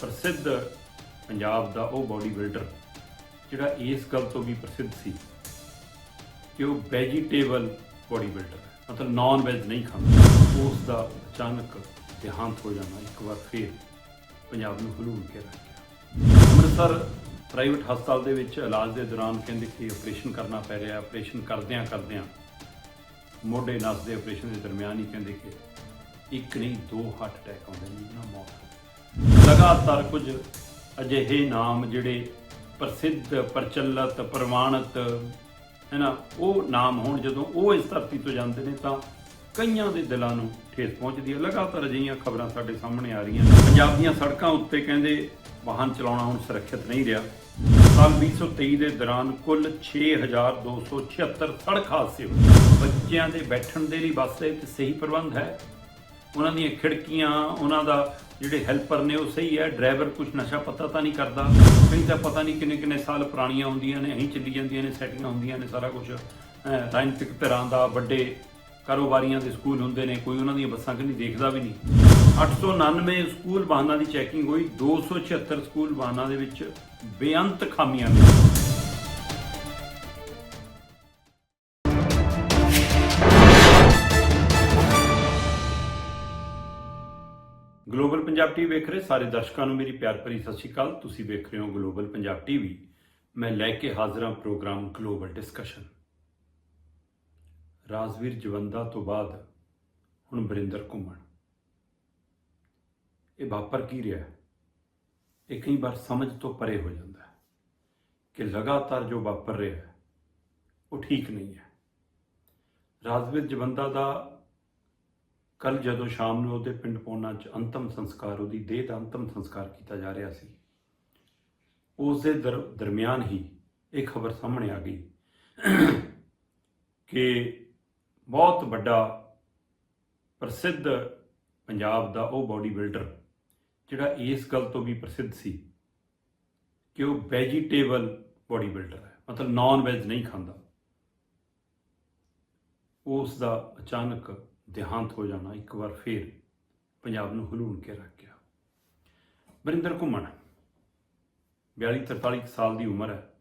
ਪ੍ਰਸਿੱਧ ਪੰਜਾਬ ਦਾ ਉਹ body builder ਜਿਹੜਾ ਇਸ ਗੱਲ ਤੋਂ ਵੀ ਪ੍ਰਸਿੱਧ ਸੀ ਕਿ ਉਹ ਵੈਜੀਟੇਬਲ ਬਾਡੀ ਬਿਲਡਰ ਮਤਲਬ ਨਾਨ ਵੈਜ ਨਹੀਂ ਖਾਂਦਾ। ਉਸ ਦਾ ਅਚਾਨਕ ਦੇਹਾਂਤ ਹੋ ਜਾਣਾ ਇੱਕ ਵਾਰ ਫੇਰ ਪੰਜਾਬ ਨੂੰ ਹਲੂਣ ਕੇ ਰੱਖ ਗਿਆ। ਅੰਮ੍ਰਿਤਸਰ ਪ੍ਰਾਈਵੇਟ ਹਸਪਤਾਲ ਦੇ ਵਿੱਚ ਇਲਾਜ ਦੇ ਦੌਰਾਨ ਕਹਿੰਦੇ ਕਿ ਆਪਰੇਸ਼ਨ ਕਰਨਾ ਪੈ ਰਿਹਾ ਆਪਰੇਸ਼ਨ ਕਰਦਿਆਂ ਕਰਦਿਆਂ ਮੋਢੇ ਨਸ ਦੇ ਆਪਰੇਸ਼ਨ ਦੇ ਦਰਮਿਆਨ ਹੀ ਕਹਿੰਦੇ ਕਿ ਇੱਕ ਨਹੀਂ, ਦੋ ਹਾਰਟ ਅਟੈਕ ਆਉਂਦੇ ਨੇ ਜਿਹਨਾਂ ਮੌਤ ਹੋ ਲਗਾਤਾਰ ਕੁਝ ਅਜਿਹੇ ਨਾਮ ਜਿਹੜੇ ਪ੍ਰਸਿੱਧ, ਪ੍ਰਚਲਿਤ, ਪ੍ਰਮਾਣਿਤ, ਹੈ ਨਾ, ਉਹ ਨਾਮ ਹੋਣ ਜਦੋਂ ਉਹ ਇਸ ਧਰਤੀ ਤੋਂ ਜਾਂਦੇ ਨੇ ਤਾਂ ਕਈਆਂ ਦੇ ਦਿਲਾਂ ਨੂੰ ਠੇਸ ਪਹੁੰਚਦੀ ਹੈ। ਲਗਾਤਾਰ ਅਜਿਹੀਆਂ ਖਬਰਾਂ ਸਾਡੇ ਸਾਹਮਣੇ ਆ ਰਹੀਆਂ ਪੰਜਾਬ ਦੀਆਂ ਸੜਕਾਂ ਉੱਤੇ ਕਹਿੰਦੇ ਵਾਹਨ ਚਲਾਉਣਾ ਹੁਣ ਸੁਰੱਖਿਅਤ ਨਹੀਂ ਰਿਹਾ। ਸਾਲ 2023 ਦੇ ਦੌਰਾਨ ਕੁੱਲ 6276 ਸੜਕ ਹਾਦਸੇ ਹੋਏ। ਬੱਚਿਆਂ ਦੇ ਬੈਠਣ ਦੇ ਲਈ ਬੱਸ ਦੇ ਸਹੀ ਪ੍ਰਬੰਧ ਹੈ। ਉਹਨਾਂ ਦੀਆਂ ਖਿੜਕੀਆਂ, ਉਹਨਾਂ ਦਾ ਜਿਹੜੇ ਹੈਲਪਰ ਨੇ ਉਹ ਸਹੀ ਹੈ ਡਰਾਈਵਰ ਕੁਝ ਨਸ਼ਾ ਪਤਾ ਤਾਂ ਨਹੀਂ ਕਰਦਾ। ਕਈ ਤਾਂ ਪਤਾ ਨਹੀਂ ਕਿੰਨੇ ਕਿੰਨੇ ਸਾਲ ਪੁਰਾਣੀਆਂ ਹੁੰਦੀਆਂ ਨੇ, ਅਹੀਂ ਚੱਲੀ ਜਾਂਦੀਆਂ ਨੇ ਸੈਟਿੰਗਾਂ ਹੁੰਦੀਆਂ ਨੇ, ਸਾਰਾ ਕੁਝ ਰਾਜਨੀਤਿਕ ਧਿਰਾਂ ਦਾ ਵੱਡੇ ਕਾਰੋਬਾਰੀਆਂ ਦੇ ਸਕੂਲ ਹੁੰਦੇ ਨੇ, ਕੋਈ ਉਹਨਾਂ ਦੀਆਂ ਬੱਸਾਂ ਕਿ ਦੇਖਦਾ ਵੀ ਨਹੀਂ। 899 ਸਕੂਲ ਵਾਹਨਾਂ ਦੀ ਚੈਕਿੰਗ ਹੋਈ 276 ਸਕੂਲ ਵਾਹਨਾਂ ਦੇ ਵਿੱਚ ਬੇਅੰਤ ਖਾਮੀਆਂ ਨੇ। ਗਲੋਬਲ ਪੰਜਾਬ ਟੀਵੀ ਵੇਖ ਰਹੇ ਸਾਰੇ ਦਰਸ਼ਕਾਂ ਨੂੰ ਮੇਰੀ ਪਿਆਰ ਭਰੀ ਸਤਿ ਸ਼੍ਰੀ ਅਕਾਲ। ਤੁਸੀਂ ਵੇਖ ਰਹੇ ਹੋ ਗਲੋਬਲ ਪੰਜਾਬ ਟੀਵੀ। ਮੈਂ ਲੈ ਕੇ ਹਾਜ਼ਰ ਹਾਂ program global discussion. Rajvir Jawanda ਤੋਂ ਬਾਅਦ ਹੁਣ ਬਰਿੰਦਰ ਘੁੰਮਣ। ਇਹ ਵਾਪਰ ਕੀ ਰਿਹਾ? ਇਹ ਕਈ ਵਾਰ ਸਮਝ ਤੋਂ ਪਰੇ ਹੋ ਜਾਂਦਾ ਹੈ ਕਿ ਲਗਾਤਾਰ ਜੋ ਵਾਪਰ ਰਿਹਾ ਹੈ ਉਹ ਠੀਕ ਨਹੀਂ ਹੈ। ਰਾਜਵੀਰ ਜਵੰਦਾ ਦਾ ਕੱਲ ਜਦੋਂ ਸ਼ਾਮ ਨੂੰ ਉਹਦੇ ਪਿੰਡ ਪੌਣਾ 'ਚ ਅੰਤਮ ਸੰਸਕਾਰ, ਉਹਦੀ ਦੇਹ ਦਾ ਅੰਤਮ ਸੰਸਕਾਰ ਕੀਤਾ ਜਾ ਰਿਹਾ ਸੀ ਉਸ ਦੇ ਦਰ- ਦਰਮਿਆਨ ਹੀ ਇਹ ਖਬਰ ਸਾਹਮਣੇ ਆ ਗਈ ਕਿ ਬਹੁਤ ਵੱਡਾ ਪ੍ਰਸਿੱਧ ਪੰਜਾਬ ਦਾ ਉਹ ਬਾਡੀ ਬਿਲਡਰ ਜਿਹੜਾ ਇਸ ਗੱਲ ਤੋਂ ਵੀ ਪ੍ਰਸਿੱਧ ਸੀ ਕਿ ਉਹ ਵੈਜੀਟੇਬਲ ਬਾਡੀ ਬਿਲਡਰ ਹੈ, ਮਤਲਬ ਨਾਨ ਵੈਜ ਨਹੀਂ ਖਾਂਦਾ। ਉਸ ਦਾ ਅਚਾਨਕ ਦੇਹਾਂਤ ਹੋ ਜਾਣਾ ਇੱਕ ਵਾਰ ਫੇਰ ਪੰਜਾਬ ਨੂੰ ਹਲੂਣ ਕੇ ਰੱਖ ਗਿਆ। ਵਰਿੰਦਰ ਘੁੰਮਣ। 42 43 ਸਾਲ ਦੀ ਉਮਰ ਹੈ।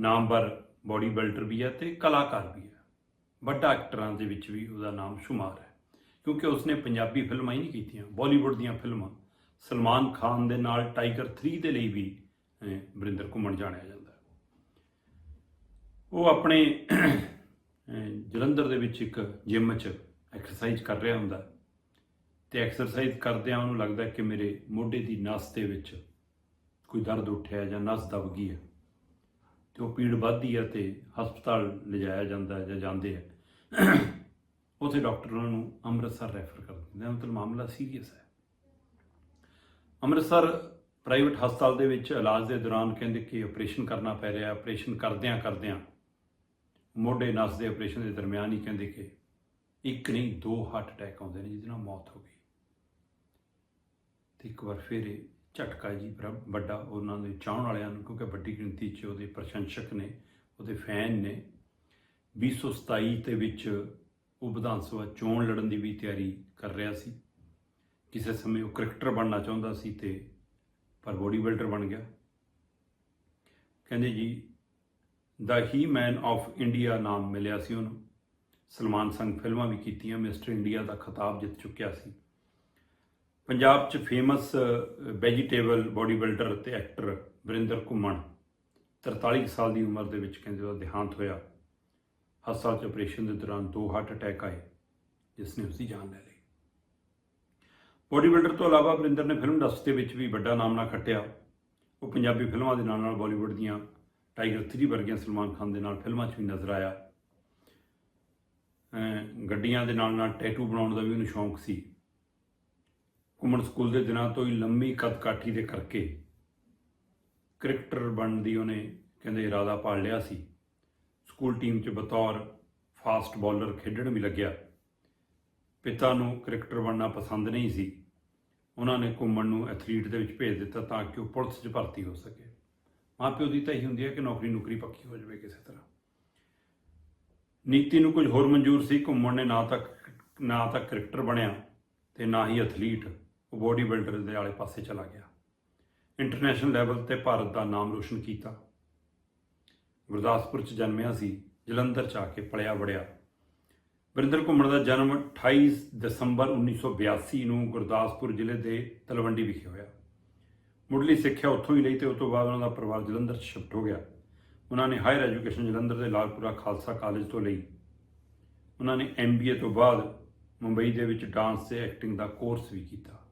ਨਾਮਵਰ ਬਾਡੀ ਬਿਲਡਰ ਵੀ ਹੈ ਤੇ ਕਲਾਕਾਰ ਵੀ ਹੈ। ਵੱਡਾ ਐਕਟਰਾਂ ਦੇ ਵਿੱਚ ਵੀ ਉਹਦਾ ਨਾਮ ਸ਼ੁਮਾਰ ਹੈ। ਕਿਉਂਕਿ ਉਸਨੇ ਪੰਜਾਬੀ ਫਿਲਮਾਂ ਹੀ ਨਹੀਂ ਕੀਤੀਆਂ। ਬਾਲੀਵੁੱਡ ਦੀਆਂ ਫਿਲਮਾਂ। ਸਲਮਾਨ ਖਾਨ ਦੇ ਨਾਲ ਟਾਈਗਰ 3 ਦੇ ਲਈ ਵੀ ਅਹ, ਵਰਿੰਦਰ ਘੁੰਮਣ ਜਾਣਿਆ ਜਾਂਦਾ ਉਹ ਆਪਣੇ ਜਲੰਧਰ ਦੇ ਵਿੱਚ ਇੱਕ ਜਿਮ 'ਚ ਐਕਸਰਸਾਈਜ਼ ਕਰ ਰਿਹਾ ਹੁੰਦਾ। ਹੈ ਤੇ ਐਕਸਰਸਾਈਜ਼ ਕਰਦਿਆਂ ਉਹਨੂੰ ਲੱਗਦਾ ਕਿ ਮੇਰੇ ਮੋਢੇ ਦੀ ਨਸ ਦੇ ਵਿੱਚ ਕੋਈ ਦਰਦ ਉੱਠਿਆ ਜਾਂ ਨਸ ਦਬ ਗਈ ਹੈ। ਤੇ ਉਹ ਪੀੜ ਵੱਧਦੀ ਹੈ ਤੇ ਹਸਪਤਾਲ ਲਿਜਾਇਆ ਜਾਂਦਾ ਜਾਂ ਜਾਂਦੇ ਹੈ। ਉੱਥੇ ਡਾਕਟਰ ਉਹਨਾਂ ਨੂੰ ਅੰਮ੍ਰਿਤਸਰ ਰੈਫਰ ਕਰ ਦਿੰਦੇ ਹਨ। ਮਤਲਬ ਮਾਮਲਾ ਸੀਰੀਅਸ ਹੈ। ਅੰਮ੍ਰਿਤਸਰ ਪ੍ਰਾਈਵੇਟ ਹਸਪਤਾਲ ਦੇ ਵਿੱਚ ਇਲਾਜ ਦੇ ਦੌਰਾਨ ਕਹਿੰਦੇ ਕਿ ਆਪਰੇਸ਼ਨ ਕਰਨਾ ਪੈ ਰਿਹਾ। ਆਪਰੇਸ਼ਨ ਕਰਦਿਆਂ ਕਰਦਿਆਂ ਮੋਢੇ ਨਸ ਦੇ ਆਪਰੇਸ਼ਨ ਦੇ ਦਰਮਿਆਨ ਹੀ ਕਹਿੰਦੇ ਕਿ ਇੱਕ ਨਹੀਂ, ਦੋ ਹਾਰਟ ਅਟੈਕ ਆਉਂਦੇ ਨੇ ਜਿਹਦੇ ਨਾਲ ਮੌਤ ਹੋ ਗਈ। ਤੇ ਇੱਕ ਵਾਰ ਫਿਰ ਇਹ ਝਟਕਾ ਜੀ ਬੜਾ ਵੱਡਾ ਉਹਨਾਂ ਦੇ ਚਾਹਣ ਵਾਲਿਆਂ ਨੂੰ, ਕਿਉਂਕਿ ਵੱਡੀ ਗਿਣਤੀ 'ਚ ਉਹਦੇ ਪ੍ਰਸ਼ੰਸਕ ਨੇ, ਉਹਦੇ ਫੈਨ ਨੇ। 2027 ਦੇ ਵਿੱਚ ਉਹ ਵਿਧਾਨ ਸਭਾ ਚੋਣ ਲੜਨ ਦੀ ਵੀ ਤਿਆਰੀ ਕਰ ਰਿਹਾ ਸੀ। ਕਿਸੇ ਸਮੇਂ ਉਹ ਕ੍ਰਿਕਟਰ ਬਣਨਾ ਚਾਹੁੰਦਾ ਸੀ ਤੇ ਪਰ ਬੋਡੀ ਬਿਲਡਰ ਬਣ ਗਿਆ। ਕਹਿੰਦੇ ਜੀ ਦਾ ਹੀ ਮੈਨ ਆਫ ਇੰਡੀਆ ਨਾਮ ਮਿਲਿਆ ਸੀ ਉਹਨੂੰ। ਸਲਮਾਨ ਸੰਗ ਫਿਲਮਾਂ ਵੀ ਕੀਤੀਆਂ ਮਿਸਟਰ ਇੰਡੀਆ ਦਾ ਖਿਤਾਬ ਜਿੱਤ ਚੁੱਕਿਆ ਸੀ। ਪੰਜਾਬ 'ਚ ਫੇਮਸ ਵੈਜੀਟੇਬਲ ਬਾਡੀ ਬਿਲਡਰ ਤੇ ਐਕਟਰ ਵਰਿੰਦਰ ਘੁੰਮਣ। 43 ਸਾਲ ਦੀ ਉਮਰ ਦੇ ਵਿੱਚ ਕਹਿੰਦੇ ਉਹਦਾ ਦੇਹਾਂਤ ਹੋਇਆ। ਹਸਪਤਾਲ 'ਚ ਆਪਰੇਸ਼ਨ ਦੇ ਦੌਰਾਨ ਦੋ ਹਾਰਟ ਅਟੈਕ ਆਏ, ਜਿਸ ਨੇ ਉਸਦੀ ਜਾਨ ਲੈ ਲਈ। ਬਾਡੀ ਬਿਲਡਰ ਤੋਂ ਇਲਾਵਾ ਵਰਿੰਦਰ ਨੇ ਫਿਲਮ ਇੰਡਸਟਰੀ ਦੇ ਵਿੱਚ ਵੀ ਵੱਡਾ ਨਾਮ ਨਾ ਖੱਟਿਆ। ਉਹ ਪੰਜਾਬੀ ਫਿਲਮਾਂ ਦੇ ਨਾਲ ਨਾਲ ਬਾਲੀਵੁੱਡ ਦੀਆਂ ਟਾਈਗਰ 3 ਵਰਗੀਆਂ ਸਲਮਾਨ ਖਾਨ ਦੇ ਨਾਲ, ਫਿਲਮਾਂ 'ਚ ਵੀ ਨਜ਼ਰ ਆਇਆ। ਗੱਡੀਆਂ ਦੇ ਨਾਲ ਨਾਲ ਟੈਟੂ ਬਣਾਉਣ ਦਾ ਵੀ ਉਹਨੂੰ ਸ਼ੌਂਕ ਸੀ। ਘੁੰਮਣ ਸਕੂਲ ਦੇ ਦਿਨਾਂ ਤੋਂ ਹੀ ਲੰਮੀ ਕਦਕਾਠੀ ਦੇ ਕਰਕੇ ਕ੍ਰਿਕਟਰ ਬਣਨ ਦੀ ਉਹਨੇ ਕਹਿੰਦੇ ਇਰਾਦਾ ਪਾਲ ਲਿਆ ਸੀ। ਸਕੂਲ ਟੀਮ 'ਚ ਬਤੌਰ ਫਾਸਟ ਬੋਲਰ ਖੇਡਣ ਵੀ ਲੱਗਿਆ। ਪਿਤਾ ਨੂੰ ਕ੍ਰਿਕਟਰ ਬਣਨਾ ਪਸੰਦ ਨਹੀਂ ਸੀ। ਉਹਨਾਂ ਨੇ ਘੁੰਮਣ ਨੂੰ ਐਥਲੀਟ ਦੇ ਵਿੱਚ ਭੇਜ ਦਿੱਤਾ ਤਾਂ ਕਿ ਉਹ ਪੁਲਿਸ 'ਚ ਭਰਤੀ ਹੋ ਸਕੇ। ਮਾਪਿਓ ਦੀ ਤਾਂ ਇਹੀ ਹੁੰਦੀ ਹੈ ਕਿ ਨੌਕਰੀ ਨੌਕਰੀ ਪੱਕੀ ਹੋ ਜਾਵੇ ਕਿਸੇ ਤਰ੍ਹਾਂ। ਨੀਤੀ ਨੂੰ ਕੁਝ ਹੋਰ ਮਨਜ਼ੂਰ ਸੀ, ਘੁੰਮਣ ਨੇ ਨਾ ਤੱਕ ਨਾ ਤਾਂ ਕ੍ਰਿਕਟਰ ਬਣਿਆ ਤੇ ਨਾ ਹੀ ਐਥਲੀਟ, ਉਹ ਬੋਡੀ ਬਿਲਡਰ ਦੇ ਵਾਲੇ ਪਾਸੇ ਚਲਾ ਗਿਆ। ਇੰਟਰਨੈਸ਼ਨਲ ਲੈਵਲ ਤੇ ਭਾਰਤ ਦਾ ਨਾਮ ਰੋਸ਼ਨ ਕੀਤਾ। ਗੁਰਦਾਸਪੁਰ ਚ ਜਨਮਿਆ ਸੀ, ਜਲੰਧਰ ਚ ਆ ਕੇ ਪਲਿਆ ਵੜਿਆ। ਵਰਿੰਦਰ ਘੁੰਮਣ ਦਾ ਜਨਮ 28 ਦਸੰਬਰ 1982 ਨੂੰ ਗੁਰਦਾਸਪੁਰ ਜ਼ਿਲ੍ਹੇ ਦੇ ਤਲਵੰਡੀ ਵਿਖੇ ਹੋਇਆ। ਮੁੱਢਲੀ ਸਿੱਖਿਆ ਉੱਥੋਂ ਹੀ ਲਈ ਤੇ ਉਸ ਤੋਂ ਬਾਅਦ ਉਹਨਾਂ ਦਾ ਪਰਿਵਾਰ ਜਲੰਧਰ 'ਚ ਸ਼ਿਫਟ ਹੋ ਗਿਆ। ਉਹਨਾਂ ਨੇ ਹਾਇਰ ਐਜੂਕੇਸ਼ਨ ਜਲੰਧਰ ਦੇ ਲਾਲਪੁਰਾ ਖਾਲਸਾ ਕਾਲਜ ਤੋਂ ਲਈ। ਉਹਨਾਂ ਨੇ ਐਮਬੀਏ ਤੋਂ ਬਾਅਦ ਮੁੰਬਈ ਦੇ ਵਿੱਚ ਡਾਂਸ ਤੇ ਐਕਟਿੰਗ ਦਾ ਕੋਰਸ ਵੀ ਕੀਤਾ।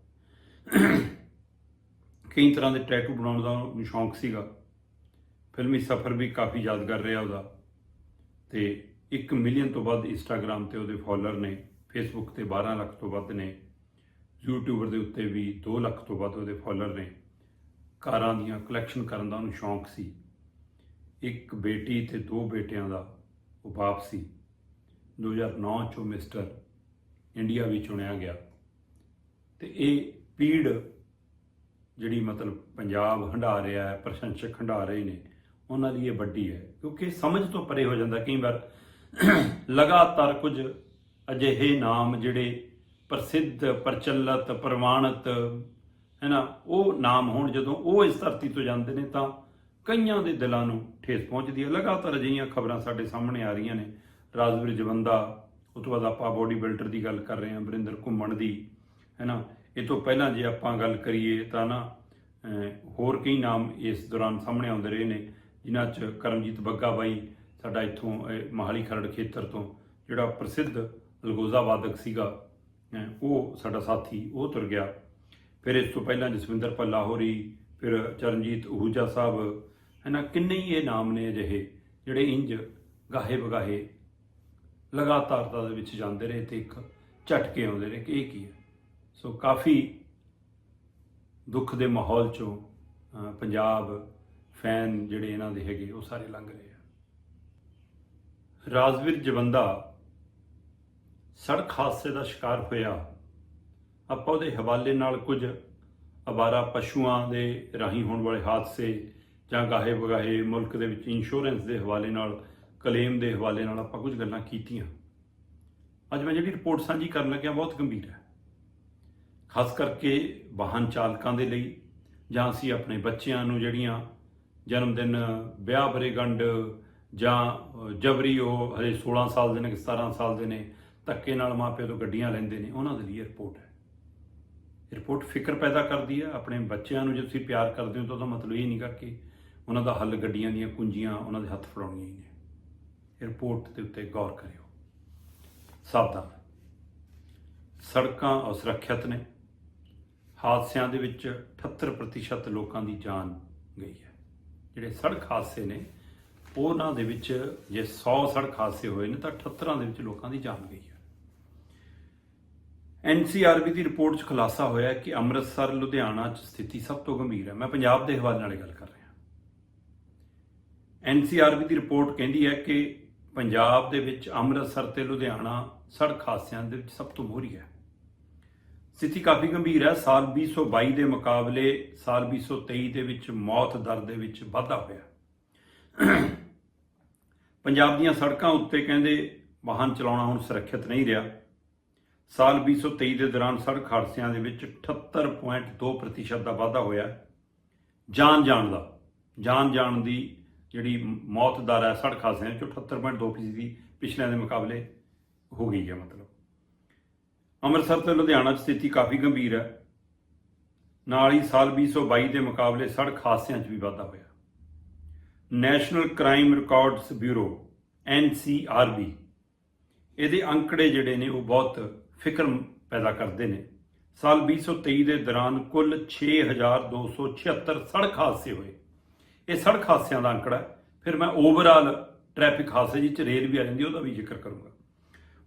ਕਈ ਤਰ੍ਹਾਂ ਦੇ ਟੈਟੂ ਬਣਾਉਣ ਦਾ ਉਹਨੂੰ ਸ਼ੌਂਕ ਸੀਗਾ। ਫਿਲਮੀ ਸਫ਼ਰ ਵੀ ਕਾਫੀ ਯਾਦਗਾਰ ਰਿਹਾ ਉਹਦਾ। ਤੇ 1 ਮਿਲੀਅਨ ਤੋਂ ਵੱਧ ਇੰਸਟਾਗ੍ਰam ਤੇ ਉਹਦੇ ਫਾਲੋਅਰ ਨੇ ਫੇਸਬੁੱਕ ਤੇ 12 ਲੱਖ ਤੋਂ ਵੱਧ ਨੇ ਯੂਟਿਊਬਰ ਦੇ ਉੱਤੇ ਵੀ 2 ਲੱਖ ਤੋਂ ਵੱਧ ਉਹਦੇ ਫਾਲੋਅਰ ਨੇ। ਕਾਰਾਂ ਦੀਆਂ ਕਲੈਕਸ਼ਨ ਕਰਨ ਦਾ ਉਹਨੂੰ ਸ਼ੌਂਕ ਸੀ। ਇੱਕ ਬੇਟੀ ਤੇ ਦੋ ਬੇਟਿਆਂ ਦਾ ਉਹ ਬਾਪ ਸੀ। 2009 ਚੋਂ ਮਿਸਟਰ ਇੰਡੀਆ ਵੀ ਚੁਣਿਆ ਗਿਆ। ਤੇ ਇਹ ਪੀੜ ਜਿਹੜੀ ਮਤਲਬ ਪੰਜਾਬ ਹੰਢਾ ਰਿਹਾ ਹੈ, ਪ੍ਰਸ਼ੰਸਕ ਹੰਢਾ ਰਹੇ ਨੇ, ਉਹਨਾਂ ਲਈ ਇਹ ਵੱਡੀ ਹੈ। ਕਿਉਂਕਿ ਸਮਝ ਤੋਂ ਪਰੇ ਹੋ ਜਾਂਦਾ ਕਈ ਵਾਰ। ਲਗਾਤਾਰ ਕੁਝ ਅਜਿਹੇ ਨਾਮ ਜਿਹੜੇ ਪ੍ਰਸਿੱਧ, ਪ੍ਰਚਲਿਤ ਪ੍ਰਮਾਣਿਤ ਹੈ ਨਾ ਉਹ ਨਾਮ ਹੋਣ ਜਦੋਂ ਉਹ ਇਸ ਧਰਤੀ ਤੋਂ ਜਾਂਦੇ ਨੇ ਤਾਂ ਕਈਆਂ ਦੇ ਦਿਲਾਂ ਨੂੰ ਠੇਸ ਪਹੁੰਚਦੀ ਹੈ। ਲਗਾਤਾਰ ਅਜਿਹੀਆਂ ਖਬਰਾਂ ਸਾਡੇ ਸਾਹਮਣੇ ਆ ਰਹੀਆਂ ਨੇ। ਰਾਜਵੀਰ ਜਵੰਦਾ ਉਸ ਤੋਂ ਬਾਅਦ ਆਪਾਂ ਬੋਡੀ ਬਿਲਡਰ ਦੀ ਗੱਲ ਕਰ ਰਹੇ ਹਾਂ ਵਰਿੰਦਰ ਘੁੰਮਣ ਦੀ ਹੈ ਨਾ ਇਹ ਤੋਂ ਪਹਿਲਾਂ ਜੇ ਆਪਾਂ ਗੱਲ ਕਰੀਏ ਤਾਂ ਨਾ ਹੋਰ ਕਈ ਨਾਮ ਇਸ ਦੌਰਾਨ ਸਾਹਮਣੇ ਆਉਂਦੇ ਰਹੇ ਨੇ ਜਿਨ੍ਹਾਂ 'ਚ ਕਰਮਜੀਤ ਬੱਗਾ ਬਾਈ ਸਾਡਾ ਇੱਥੋਂ ਅਹ, ਮਹਾਲੀ ਖਰੜ ਖੇਤਰ ਤੋਂ ਜਿਹੜਾ ਪ੍ਰਸਿੱਧ ਅਲਗੋਜ਼ਾ ਵਾਦਕ ਸੀਗਾ ਉਹ ਸਾਡਾ ਸਾਥੀ ਉਹ ਤੁਰ ਗਿਆ। ਫਿਰ ਇਸ ਤੋਂ ਪਹਿਲਾਂ ਜਸਵਿੰਦਰ ਭੱਲਾ ਹੋਰੀ, ਫਿਰ ਚਰਨਜੀਤ ਅਹੂਜਾ ਸਾਹਿਬ ਹੈ ਨਾ ਕਿੰਨੇ ਹੀ ਇਹ ਨਾਮ ਨੇ ਅਜਿਹੇ ਜਿਹੜੇ ਇੰਜ ਗਾਹੇ ਬਗਾਹੇ ਲਗਾਤਾਰਤਾ ਦੇ ਵਿੱਚ ਜਾਂਦੇ ਰਹੇ ਤੇ ਇੱਕ ਝਟਕੇ ਆਉਂਦੇ ਰਹੇ ਕਿ ਇਹ ਕੀ ਹੈ। ਸੋ ਕਾਫੀ ਦੁੱਖ ਦੇ ਮਾਹੌਲ ਚੋਂ ਪੰਜਾਬ ਫੈਨ ਜਿਹੜੇ ਇਹਨਾਂ ਦੇ ਹੈਗੇ, ਉਹ ਸਾਰੇ ਲੰਘ ਰਹੇ ਆ। ਰਾਜਵੀਰ ਜਵੰਦਾ ਸੜਕ ਹਾਦਸੇ ਦਾ ਸ਼ਿਕਾਰ ਹੋਇਆ ਆਪਾਂ ਉਹਦੇ ਹਵਾਲੇ ਨਾਲ ਕੁਝ ਅਵਾਰਾ ਪਸ਼ੂਆਂ ਦੇ ਰਾਹੀਂ ਹੋਣ ਵਾਲੇ ਹਾਦਸੇ ਜਾਂ ਗਾਹੇ ਵਗਾਹੇ ਮੁਲਕ ਦੇ ਵਿੱਚ ਇੰਸ਼ੋਰੈਂਸ ਦੇ ਹਵਾਲੇ ਨਾਲ ਕਲੇਮ ਦੇ ਹਵਾਲੇ ਨਾਲ ਆਪਾਂ ਕੁਝ ਗੱਲਾਂ ਕੀਤੀਆਂ। ਅੱਜ ਮੈਂ ਜਿਹੜੀ ਰਿਪੋਰਟ ਸਾਂਝੀ ਕਰਨ ਲੱਗਿਆ ਬਹੁਤ ਗੰਭੀਰ ਹੈ। ਖਾਸ ਕਰਕੇ ਵਾਹਨ ਚਾਲਕਾਂ ਦੇ ਲਈ ਜਾਂ ਅਸੀਂ ਆਪਣੇ ਬੱਚਿਆਂ ਨੂੰ ਜਿਹੜੀਆਂ ਜਨਮ ਦਿਨ ਵਿਆਹ ਬਰੇਗੰਡ ਜਾਂ ਜਬਰੀ ਉਹ ਹਲੇ 16 ਸਾਲ ਦੇ ਨੇ ਕਿ 17 ਸਾਲ ਦੇ ਨੇ, ਧੱਕੇ ਨਾਲ ਮਾਪਿਆਂ ਤੋਂ ਗੱਡੀਆਂ ਲੈਂਦੇ ਨੇ, ਉਹਨਾਂ ਦੇ ਲਈ ਇਹ ਰਿਪੋਰਟ ਹੈ। ਰਿਪੋਰਟ ਫਿਕਰ ਪੈਦਾ ਕਰਦੀ ਹੈ ਆਪਣੇ ਬੱਚਿਆਂ ਨੂੰ ਜੇ ਤੁਸੀਂ ਪਿਆਰ ਕਰਦੇ ਹੋ ਤਾਂ ਉਹਦਾ ਮਤਲਬ ਇਹ ਨਹੀਂਗਾ ਕਿ ਉਹਨਾਂ ਦਾ ਹੱਲ ਗੱਡੀਆਂ ਦੀਆਂ ਕੁੰਜੀਆਂ ਉਹਨਾਂ ਦੇ ਹੱਥ ਫੜਾਉਣੀਆਂ ਹੀ ਨੇ। ਇਹ ਰਿਪੋਰਟ ਦੇ ਉੱਤੇ ਗੌਰ ਕਰਿਓ। ਸਾਵਧਾਨ। ਸੜਕਾਂ ਅਸੁਰੱਖਿਅਤ ਨੇ। ਹਾਦਸਿਆਂ ਦੇ ਵਿੱਚ 78% ਲੋਕਾਂ ਦੀ ਜਾਨ ਗਈ ਹੈ। ਜਿਹੜੇ ਸੜਕ ਹਾਦਸੇ ਨੇ, ਉਹਨਾਂ ਦੇ ਵਿੱਚ ਜੇ 100 ਸੜਕ ਹਾਦਸੇ ਹੋਏ ਨੇ ਤਾਂ 78 ਦੇ ਵਿੱਚ ਲੋਕਾਂ ਦੀ ਜਾਨ ਗਈ ਹੈ। ਐਨਸੀਆਰਬੀ ਦੀ ਰਿਪੋਰਟ 'ਚ ਖੁਲਾਸਾ ਹੋਇਆ ਕਿ ਅੰਮ੍ਰਿਤਸਰ, ਲੁਧਿਆਣਾ 'ਚ ਸਥਿਤੀ ਸਭ ਤੋਂ ਗੰਭੀਰ ਹੈ। ਮੈਂ ਪੰਜਾਬ ਦੇ ਹਵਾਲੇ ਨਾਲ ਗੱਲ ਕਰ ਰਿਹਾ ਐਨਸੀਆਰਬੀ ਦੀ ਰਿਪੋਰਟ ਕਹਿੰਦੀ ਹੈ ਕਿ ਪੰਜਾਬ ਦੇ ਵਿੱਚ ਅੰਮ੍ਰਿਤਸਰ ਤੇ ਲੁਧਿਆਣਾ ਸੜਕ ਹਾਦਸਿਆਂ ਦੇ ਵਿੱਚ ਸਭ ਤੋਂ ਮੋਹਰੀ ਹੈ। ਸਥਿਤੀ ਕਾਫੀ ਗੰਭੀਰ ਹੈ। ਸਾਲ 2022 ਦੇ ਮੁਕਾਬਲੇ ਸਾਲ 2023 ਦੇ ਵਿੱਚ ਮੌਤ ਦਰ ਦੇ ਵਿੱਚ ਵਾਧਾ ਹੋਇਆ। ਪੰਜਾਬ ਦੀਆਂ ਸੜਕਾਂ ਉੱਤੇ ਕਹਿੰਦੇ ਵਾਹਨ ਚਲਾਉਣਾ ਹੁਣ ਸੁਰੱਖਿਅਤ ਨਹੀਂ ਰਿਹਾ। ਸਾਲ 2023 ਦੇ ਦੌਰਾਨ ਸੜਕ ਹਾਦਸਿਆਂ ਦੇ ਵਿੱਚ 78.2% ਦਾ ਵਾਧਾ ਹੋਇਆ ਜਾਨ ਜਾਣ ਦਾ, ਜਾਨ ਜਾਣ ਦੀ ਜਿਹੜੀ ਮੌਤ ਦਰ ਹੈ ਸੜਕ ਹਾਦਸਿਆਂ ਵਿੱਚ 78.2% ਦੀ ਪਿਛਲਿਆਂ ਦੇ ਮੁਕਾਬਲੇ ਹੋ ਗਈ ਹੈ ਮਤਲਬ। ਅੰਮ੍ਰਿਤਸਰ ਤੇ ਲੁਧਿਆਣਾ 'ਚ ਸਥਿਤੀ ਕਾਫੀ ਗੰਭੀਰ ਹੈ। ਨਾਲ ਹੀ ਸਾਲ 2022 ਦੇ ਮੁਕਾਬਲੇ ਸੜਕ ਹਾਦਸਿਆਂ 'ਚ ਵੀ ਵਾਧਾ ਹੋਇਆ। National Crime Records Bureau NCRB ਇਹਦੇ ਅੰਕੜੇ ਜਿਹੜੇ ਨੇ ਉਹ ਬਹੁਤ ਫਿਕਰ ਪੈਦਾ ਕਰਦੇ ਨੇ। ਸਾਲ 2023 ਦੇ ਦੌਰਾਨ ਕੁੱਲ 6276 ਸੜਕ ਹਾਦਸੇ ਹੋਏ। ਇਹ ਸੜਕ ਹਾਦਸਿਆਂ ਦਾ ਅੰਕੜਾ ਹੈ। ਫਿਰ ਮੈਂ ਓਵਰਆਲ ਟ੍ਰੈਫਿਕ ਹਾਦਸੇ ਜਿਹ ਚ ਰੇਲ ਵੀ ਆ ਜਾਂਦੀ ਉਹਦਾ ਵੀ ਜ਼ਿਕਰ ਕਰੂੰਗਾ।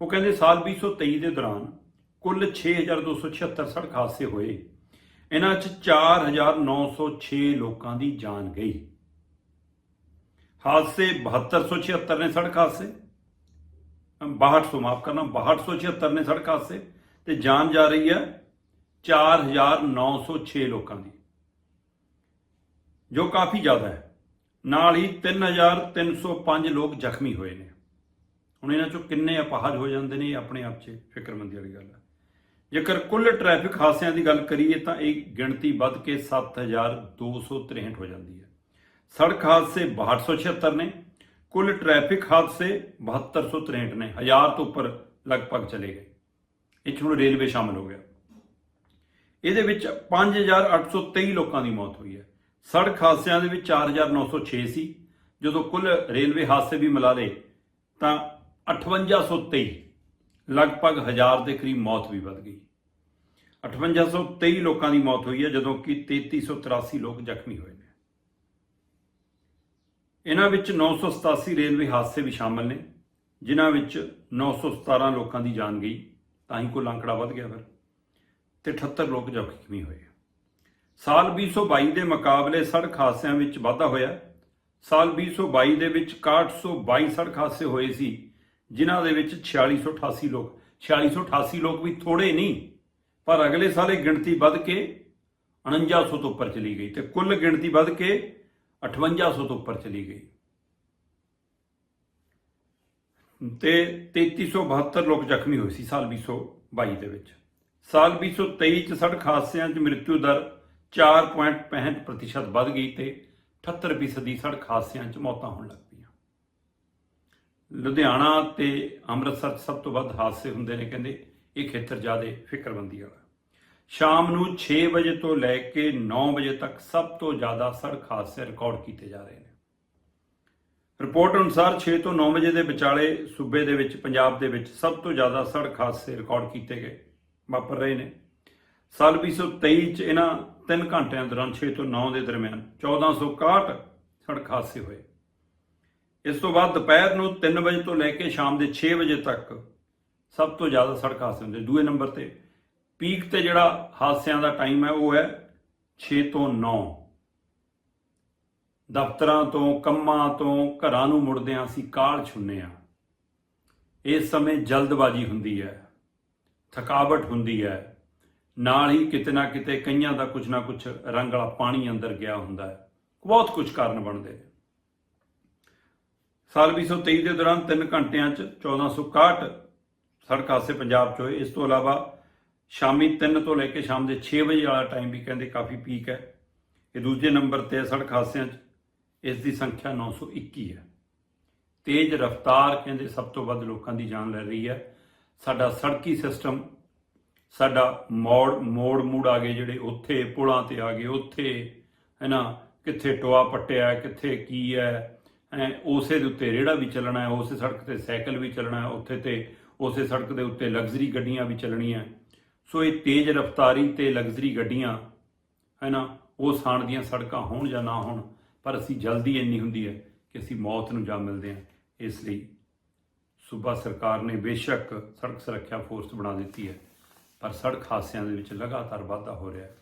ਉਹ ਕਹਿੰਦੇ ਸਾਲ 2023 ਦੇ ਦੌਰਾਨ ਕੁੱਲ 6276 ਸੜਕ ਹਾਦਸੇ ਹੋਏ। ਇਹਨਾਂ ਚ 4906 ਲੋਕਾਂ ਦੀ ਜਾਨ ਗਈ। ਹਾਦਸੇ 7276 ਨੇ ਸੜਕ ਹਾਦਸੇ। 6200 ਮਾਫ ਕਰਨਾ 6276 ਨੇ ਸੜਕ ਹਾਦਸੇ ਤੇ ਜਾਨ ਜਾ ਰਹੀ ਹੈ 4906 ਲੋਕਾਂ ਦੀ ਜੋ ਕਾਫੀ ਜ਼ਿਆਦਾ ਹੈ ਨਾਲ ਹੀ 3305 ਲੋਕ ਜ਼ਖਮੀ ਹੋਏ ਨੇ ਹੁਣ ਇਹਨਾਂ ਚੋਂ ਕਿੰਨੇ ਅਪਾਹਜ ਹੋ ਜਾਂਦੇ ਨੇ ਇਹ ਆਪਣੇ ਆਪ 'ਚ ਫਿਕਰਮੰਦੀ ਵਾਲੀ ਗੱਲ ਹੈ ਜੇਕਰ ਕੁੱਲ ਟ੍ਰੈਫਿਕ ਹਾਦਸਿਆਂ ਦੀ ਗੱਲ ਕਰੀਏ ਤਾਂ ਇਹ ਗਿਣਤੀ ਵੱਧ ਕੇ 7263 ਹੋ ਜਾਂਦੀ ਹੈ ਸੜਕ ਹਾਦਸੇ 6276 ਨੇ ਕੁੱਲ ਟ੍ਰੈਫਿਕ ਹਾਦਸੇ 7263 ਨੇ, ਹਜ਼ਾਰ ਤੋਂ ਉੱਪਰ ਲਗਭਗ ਚਲੇ ਗਏ। ਇਹ 'ਚ ਹੁਣ ਰੇਲਵੇ ਸ਼ਾਮਲ ਹੋ ਗਿਆ। ਇਹਦੇ ਵਿੱਚ 5823 ਲੋਕਾਂ ਦੀ ਮੌਤ ਹੋਈ ਹੈ। ਸੜਕ ਹਾਦਸਿਆਂ ਦੇ ਵਿੱਚ 4906 ਸੀ ਜਦੋਂ ਕੁੱਲ ਰੇਲਵੇ ਹਾਦਸੇ ਵੀ ਮਿਲਾ ਲਏ, ਤਾਂ 5823 ਲਗਭਗ ਹਜ਼ਾਰ ਦੇ ਕਰੀਬ ਮੌਤ ਵੀ ਵੱਧ ਗਈ। 5823 ਲੋਕਾਂ ਦੀ ਮੌਤ ਹੋਈ ਹੈ, ਜਦੋਂ ਕਿ 3383 ਲੋਕ ਜ਼ਖਮੀ ਹੋਏ ਨੇ। ਇਹਨਾਂ ਵਿੱਚ 987 ਰੇਲਵੇ ਹਾਦਸੇ ਵੀ ਸ਼ਾਮਲ ਨੇ, ਜਿਨ੍ਹਾਂ ਵਿੱਚ 917 ਲੋਕਾਂ ਦੀ ਜਾਨ ਗਈ, ਤਾਂ ਹੀ ਕੁੱਲ ਅੰਕੜਾ ਵੱਧ ਗਿਆ ਫਿਰ, ਤੇ 78 ਲੋਕ ਜ਼ਖਮੀ ਹੋਏ ਸਾਲ 2022 ਦੇ ਮੁਕਾਬਲੇ ਸੜਕ ਹਾਦਸਿਆਂ ਵਿੱਚ ਵਾਧਾ ਹੋਇਆ। ਸਾਲ 2022 ਦੇ ਵਿੱਚ 6122 ਸੜਕ ਹਾਦਸੇ ਹੋਏ ਸੀ, ਜਿਨ੍ਹਾਂ ਦੇ ਵਿੱਚ 4688 ਲੋਕ 4688 ਲੋਕ ਵੀ ਥੋੜੇ ਨਹੀਂ, ਪਰ ਅਗਲੇ ਸਾਲ ਇਹ ਗਿਣਤੀ ਵੱਧ ਕੇ 4900 ਤੋਂ ਉੱਪਰ ਚਲੀ ਗਈ, ਤੇ ਕੁੱਲ ਗਿਣਤੀ ਵੱਧ ਕੇ 5800 ਤੋਂ ਉੱਪਰ ਚਲੀ ਗਈ। ਤੇ 3372 ਲੋਕ ਜ਼ਖਮੀ ਹੋਏ ਸੀ ਸਾਲ 2022 ਦੇ ਵਿੱਚ। ਸਾਲ 2023 ਚ ਸੜਕ ਹਾਦਸਿਆਂ 'ਚ ਮ੍ਰਿਤੂ ਦਰ 4.65% ਵੱਧ ਗਈ ਤੇ 78% ਦੀ ਸੜਕ ਹਾਦਸਿਆਂ 'ਚ ਮੌਤਾਂ ਹੋਣ ਲੱਗ ਪਈਆਂ। ਲੁਧਿਆਣਾ ਤੇ ਅੰਮ੍ਰਿਤਸਰ 'ਚ ਸਭ ਤੋਂ ਵੱਧ ਹਾਦਸੇ ਹੁੰਦੇ ਨੇ, ਕਹਿੰਦੇ ਇਹ ਖੇਤਰ ਜ਼ਿਆਦਾ ਫਿਕਰਮੰਦੀ ਵਾਲਾ। ਸ਼ਾਮ ਨੂੰ 6 ਵਜੇ ਤੋਂ ਲੈ ਕੇ 9 ਵਜੇ ਤੱਕ ਸਭ ਤੋਂ ਜ਼ਿਆਦਾ ਸੜਕ ਹਾਦਸੇ ਰਿਕਾਰਡ ਕੀਤੇ ਜਾ ਰਹੇ ਨੇ। ਰਿਪੋਰਟ ਅਨੁਸਾਰ 6 ਤੋਂ 9 ਵਜੇ ਦੇ ਵਿਚਾਲੇ ਸੂਬੇ ਦੇ ਵਿੱਚ, ਪੰਜਾਬ ਦੇ ਵਿੱਚ ਸਭ ਤੋਂ ਜ਼ਿਆਦਾ ਸੜਕ ਹਾਦਸੇ ਰਿਕਾਰਡ ਕੀਤੇ ਗਏ, ਵਾਪਰ ਰਹੇ ਨੇ। ਸਾਲ 2023 ਚ ਇਹਨਾਂ 3 ਘੰਟਿਆਂ ਦੌਰਾਨ 6 ਤੋਂ 9 ਦੇ ਦਰਮਿਆਨ 1461 ਸੜਕ ਹਾਦਸੇ ਹੋਏ। ਇਸ ਤੋਂ ਬਾਅਦ ਦੁਪਹਿਰ ਨੂੰ 3 ਵਜੇ ਤੋਂ ਲੈ ਕੇ ਸ਼ਾਮ ਦੇ 6 ਵਜੇ ਤੱਕ ਸਭ ਤੋਂ ਜ਼ਿਆਦਾ ਸੜਕ ਹਾਦਸੇ ਹੁੰਦੇ। ਦੂਏ ਨੰਬਰ ਤੇ ਪੀਕ ਤੇ ਜਿਹੜਾ ਹਾਦਸਿਆਂ ਦਾ ਟਾਈਮ ਹੈ, ਉਹ ਹੈ 6 ਤੋਂ 9 ਦਫ਼ਤਰਾਂ ਤੋਂ, ਕੰਮਾਂ ਤੋਂ, ਘਰਾਂ ਨੂੰ ਮੁੜਦਿਆਂ ਅਸੀਂ ਕਾਲ ਛੁੰਨੇ ਆ। ਇਸ ਸਮੇਂ ਜਲਦਬਾਜ਼ੀ ਹੁੰਦੀ ਹੈ, ਥਕਾਵਟ ਹੁੰਦੀ ਹੈ। ਨਾਲ ਹੀ ਕਿਤੇ ਨਾ ਕਿਤੇ ਕਈਆਂ ਦਾ ਕੁਝ ਨਾ ਕੁਝ ਰੰਗ ਵਾਲਾ ਪਾਣੀ ਅੰਦਰ ਗਿਆ ਹੁੰਦਾ ਹੈ। ਬਹੁਤ ਕੁਝ ਕਾਰਨ ਬਣਦੇ ਨੇ। ਸਾਲ 2023 ਦੇ ਦੌਰਾਨ 3 ਘੰਟਿਆਂ 'ਚ 1461 ਸੜਕ ਹਾਦਸੇ ਪੰਜਾਬ 'ਚ ਹੋਏ। ਇਸ ਤੋਂ ਇਲਾਵਾ ਸ਼ਾਮੀ 3 ਤੋਂ ਲੈ ਕੇ ਸ਼ਾਮ ਦੇ 6 ਵਜੇ ਵਾਲਾ ਟਾਈਮ ਵੀ ਕਹਿੰਦੇ ਕਾਫੀ ਪੀਕ ਹੈ। ਇਹ ਦੂਜੇ ਨੰਬਰ ਤੇ ਹੈ ਸੜਕ ਹਾਦਸਿਆਂ 'ਚ। ਇਸ ਦੀ ਸੰਖਿਆ 921 ਹੈ। ਤੇਜ਼ ਰਫ਼ਤਾਰ ਕਹਿੰਦੇ ਸਭ ਤੋਂ ਵੱਧ ਲੋਕਾਂ ਦੀ ਜਾਨ ਲੈ ਰਹੀ ਹੈ। ਸਾਡਾ ਸੜਕੀ ਸਿਸਟਮ ਸਾਡਾ ਮੋੜ ਮੋੜ ਮੂੜ ਆ ਗਏ ਜਿਹੜੇ ਉੱਥੇ ਪੁਲਾਂ ਤੇ ਆ ਗਏ ਉੱਥੇ ਹੈ ਨਾ ਕਿੱਥੇ ਟੋਆ ਪੱਟਿਆ, ਕਿੱਥੇ ਕੀ ਹੈ ਉਸੇ ਦੇ ਉੱਤੇ ਰੇੜਾ ਵੀ ਚੱਲਣਾ ਹੈ, ਉਸੇ ਸੜਕ ਤੇ ਸਾਈਕਲ ਵੀ ਚੱਲਣਾ ਹੈ, ਉੱਥੇ ਤੇ ਉਸੇ ਸੜਕ ਦੇ ਉੱਤੇ ਲਗਜ਼ਰੀ ਗੱਡੀਆਂ ਵੀ ਚੱਲਣੀਆਂ। ਸੋ ਇਹ ਤੇਜ਼ ਰਫ਼ਤਾਰੀ ਤੇ ਲਗਜ਼ਰੀ ਗੱਡੀਆਂ, ਹੈ ਨਾ, ਉਹ ਸਾਣ ਦੀਆਂ ਸੜਕਾਂ ਹੋਣ ਜਾਂ ਨਾ ਹੋਣ, ਪਰ ਅਸੀਂ ਜਲਦੀ ਇੰਨੀ ਹੁੰਦੀ ਹੈ ਕਿ ਅਸੀਂ ਮੌਤ ਨੂੰ ਜਾ ਮਿਲਦੇ ਹਾਂ। ਇਸ ਲਈ ਸੂਬਾ ਸਰਕਾਰ ਨੇ ਬੇਸ਼ੱਕ ਸੜਕ ਸੁਰੱਖਿਆ ਫੋਰਸ ਬਣਾ ਦਿੱਤੀ ਹੈ, ਪਰ ਸੜਕ ਹਾਦਸਿਆਂ ਦੇ ਵਿੱਚ ਲਗਾਤਾਰ ਵਾਧਾ ਹੋ ਰਿਹਾ ਹੈ।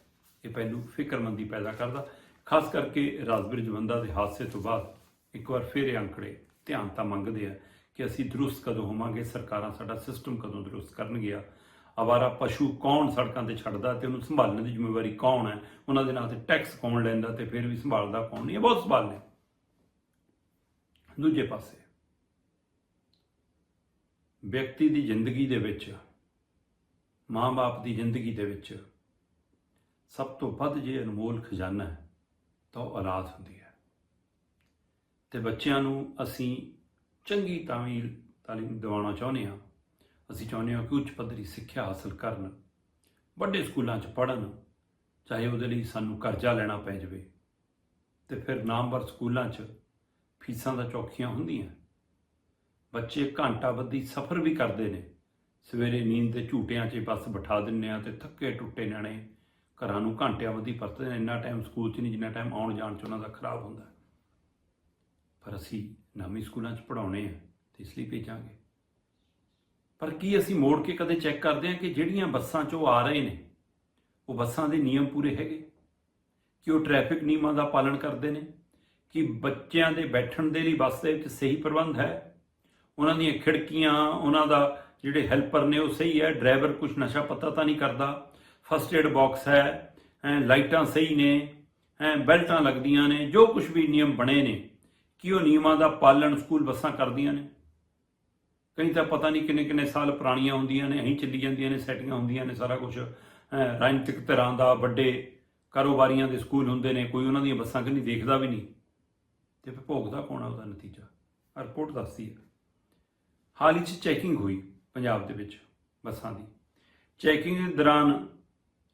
ਇਹ ਪਹਿਲੂ ਫਿਕਰਮੰਦੀ ਪੈਦਾ ਕਰਦਾ, ਖਾਸ ਕਰਕੇ ਰਾਜਵੀਰ ਜਵੰਦਾ ਦੇ ਹਾਦਸੇ ਤੋਂ ਬਾਅਦ ਇੱਕ ਵਾਰ ਫਿਰ ਇਹ ਅੰਕੜੇ ਧਿਆਨ ਤਾਂ ਮੰਗਦੇ ਆ ਕਿ ਅਸੀਂ ਦਰੁਸਤ ਕਦੋਂ ਹੋਵਾਂਗੇ, ਸਰਕਾਰਾਂ ਸਾਡਾ ਸਿਸਟਮ ਕਦੋਂ ਦਰੁਸਤ ਕਰਨਗੀਆਂ ਆਵਾਰਾ ਪਸ਼ੂ ਕੌਣ ਸੜਕਾਂ ਤੇ ਛੱਡਦਾ ਤੇ ਉਹਨੂੰ ਸੰਭਾਲਣ ਦੀ ਜ਼ਿੰਮੇਵਾਰੀ ਕੌਣ ਹੈ? ਉਹਨਾਂ ਦੇ ਨਾਂ ਤੇ ਟੈਕਸ ਕੌਣ ਲੈਂਦਾ ਤੇ ਫਿਰ ਵੀ ਸੰਭਾਲਦਾ ਕੌਣ ਨਹੀਂ? ਇਹ ਬਹੁਤ ਸਵਾਲ ਨੇ। ਦੂਜੇ ਪਾਸੇ, ਵਿਅਕਤੀ ਦੀ ਜ਼ਿੰਦਗੀ ਦੇ ਵਿੱਚ, ਮਾਂ-ਬਾਪ ਦੀ ਜ਼ਿੰਦਗੀ ਦੇ ਵਿੱਚ ਸਭ ਤੋਂ ਵੱਧ ਜੇ ਅਨਮੋਲ ਖਜ਼ਾਨਾ ਹੈ, ਤਾਂ ਉਹ ਔਲਾਦ ਹੁੰਦੀ ਹੈ। ਤੇ ਬੱਚਿਆਂ ਨੂੰ ਅਸੀਂ ਚੰਗੀ ਤਾਮੀਲ ਤਾਲੀਮ ਦਿਵਾਉਣਾ ਚਾਹੁੰਦੇ ਹਾਂ। ਅਸੀਂ ਚਾਹੁੰਦੇ ਹਾਂ ਕਿ ਉੱਚ ਪੱਧਰੀ ਸਿੱਖਿਆ ਹਾਸਲ ਕਰਨ, ਵੱਡੇ ਸਕੂਲਾਂ 'ਚ ਪੜ੍ਹਨ, ਚਾਹੇ ਉਹਦੇ ਲਈ ਸਾਨੂੰ ਕਰਜ਼ਾ ਲੈਣਾ ਪੈ ਜਾਵੇ। ਤੇ ਫਿਰ ਨਾਮਵਰ ਸਕੂਲਾਂ 'ਚ ਫੀਸਾਂ ਦਾ ਚੌਕੀਆਂ ਹੁੰਦੀਆਂ। ਬੱਚੇ ਘੰਟਾ ਬੱਧੀ ਸਫ਼ਰ ਵੀ ਕਰਦੇ ਨੇ। ਸਵੇਰੇ ਨੀਂਦ ਦੇ ਝੂਟਿਆਂ 'ਚ ਬੱਸ ਬਿਠਾ ਦਿੰਨੇ ਆ ਤੇ ਥੱਕੇ ਟੁੱਟੇ ਨਿਆਣੇ ਘਰਾਂ ਨੂੰ ਘੰਟਿਆਂ ਬੱਧੀ ਪਰਤਦੇ ਨੇ। ਇੰਨਾ ਟਾਈਮ ਸਕੂਲ 'ਚ ਨਹੀਂ, ਜਿੰਨਾ ਟਾਈਮ ਆਉਣ ਜਾਣ 'ਚ ਉਹਨਾਂ ਦਾ ਖਰਾਬ ਹੁੰਦਾ। ਪਰ ਅਸੀਂ ਨਾਮੀ ਸਕੂਲਾਂ 'ਚ ਪੜਾਉਣੇ ਆ, ਤੇ ਇਸ ਲਈ ਭੇਜਾਂਗੇ। ਪਰ ਕੀ ਅਸੀਂ ਮੋੜ ਕੇ ਕਦੇ ਚੈੱਕ ਕਰਦੇ ਹਾਂ ਕਿ ਜਿਹੜੀਆਂ ਬੱਸਾਂ 'ਚੋਂ ਆ ਰਹੇ ਨੇ, ਉਹ ਬੱਸਾਂ ਦੇ ਨਿਯਮ ਪੂਰੇ ਹੈਗੇ? ਕਿ ਉਹ ਟ੍ਰੈਫਿਕ ਨਿਯਮਾਂ ਦਾ ਪਾਲਣ ਕਰਦੇ ਨੇ? ਕਿ ਬੱਚਿਆਂ ਦੇ ਬੈਠਣ ਦੇ ਲਈ ਬੱਸ ਦੇ ਵਿੱਚ ਸਹੀ ਪ੍ਰਬੰਧ ਹੈ? ਉਹਨਾਂ ਦੀਆਂ ਖਿੜਕੀਆਂ, ਉਹਨਾਂ ਦਾ ਜਿਹੜੇ ਹੈਲਪਰ ਨੇ ਉਹ ਸਹੀ ਹੈ? ਡਰਾਈਵਰ ਕੁਝ ਨਸ਼ਾ ਪਤਾ ਤਾਂ ਨਹੀਂ ਕਰਦਾ? ਫਸਟ ਏਡ ਬਾਕਸ ਹੈ ਲਾਈਟਾਂ ਸਹੀ ਨੇ ਐ ਬੈਲਟਾਂ ਲੱਗਦੀਆਂ ਨੇ, ਜੋ ਕੁਝ ਵੀ ਨਿਯਮ ਬਣੇ ਨੇ, ਕਿ ਉਹ ਨਿਯਮਾਂ ਦਾ ਪਾਲਣ ਸਕੂਲ ਬੱਸਾਂ ਕਰਦੀਆਂ ਨੇ? ਕਈ ਤਾਂ ਪਤਾ ਨਹੀਂ ਕਿੰਨੇ ਕਿੰਨੇ ਸਾਲ ਪੁਰਾਣੀਆਂ ਹੁੰਦੀਆਂ ਨੇ, ਅਹੀਂ ਚੱਲੀ ਜਾਂਦੀਆਂ ਨੇ ਸੈਟੀਆਂ ਹੁੰਦੀਆਂ ਨੇ, ਸਾਰਾ ਕੁਝ ਰਾਜਨੀਤਿਕ ਤਰ੍ਹਾਂ ਦਾ, ਵੱਡੇ ਕਾਰੋਬਾਰੀਆਂ ਦੇ ਸਕੂਲ ਹੁੰਦੇ ਨੇ, ਕੋਈ ਉਹਨਾਂ ਦੀਆਂ ਬੱਸਾਂ ਕਿ ਨਹੀਂ ਦੇਖਦਾ ਵੀ ਨਹੀਂ। ਤੇ ਫਿਰ ਭੋਗਦਾ ਕੌਣ ਆ ਉਹਦਾ ਨਤੀਜਾ? ਆਹ ਰਿਪੋਰਟ ਦੱਸਦੀ ਹੈ। ਹਾਲ ਹੀ 'ਚ ਚੈਕਿੰਗ ਹੋਈ ਪੰਜਾਬ ਦੇ ਵਿੱਚ ਬੱਸਾਂ ਦੀ। ਚੈਕਿੰਗ ਦੇ ਦੌਰਾਨ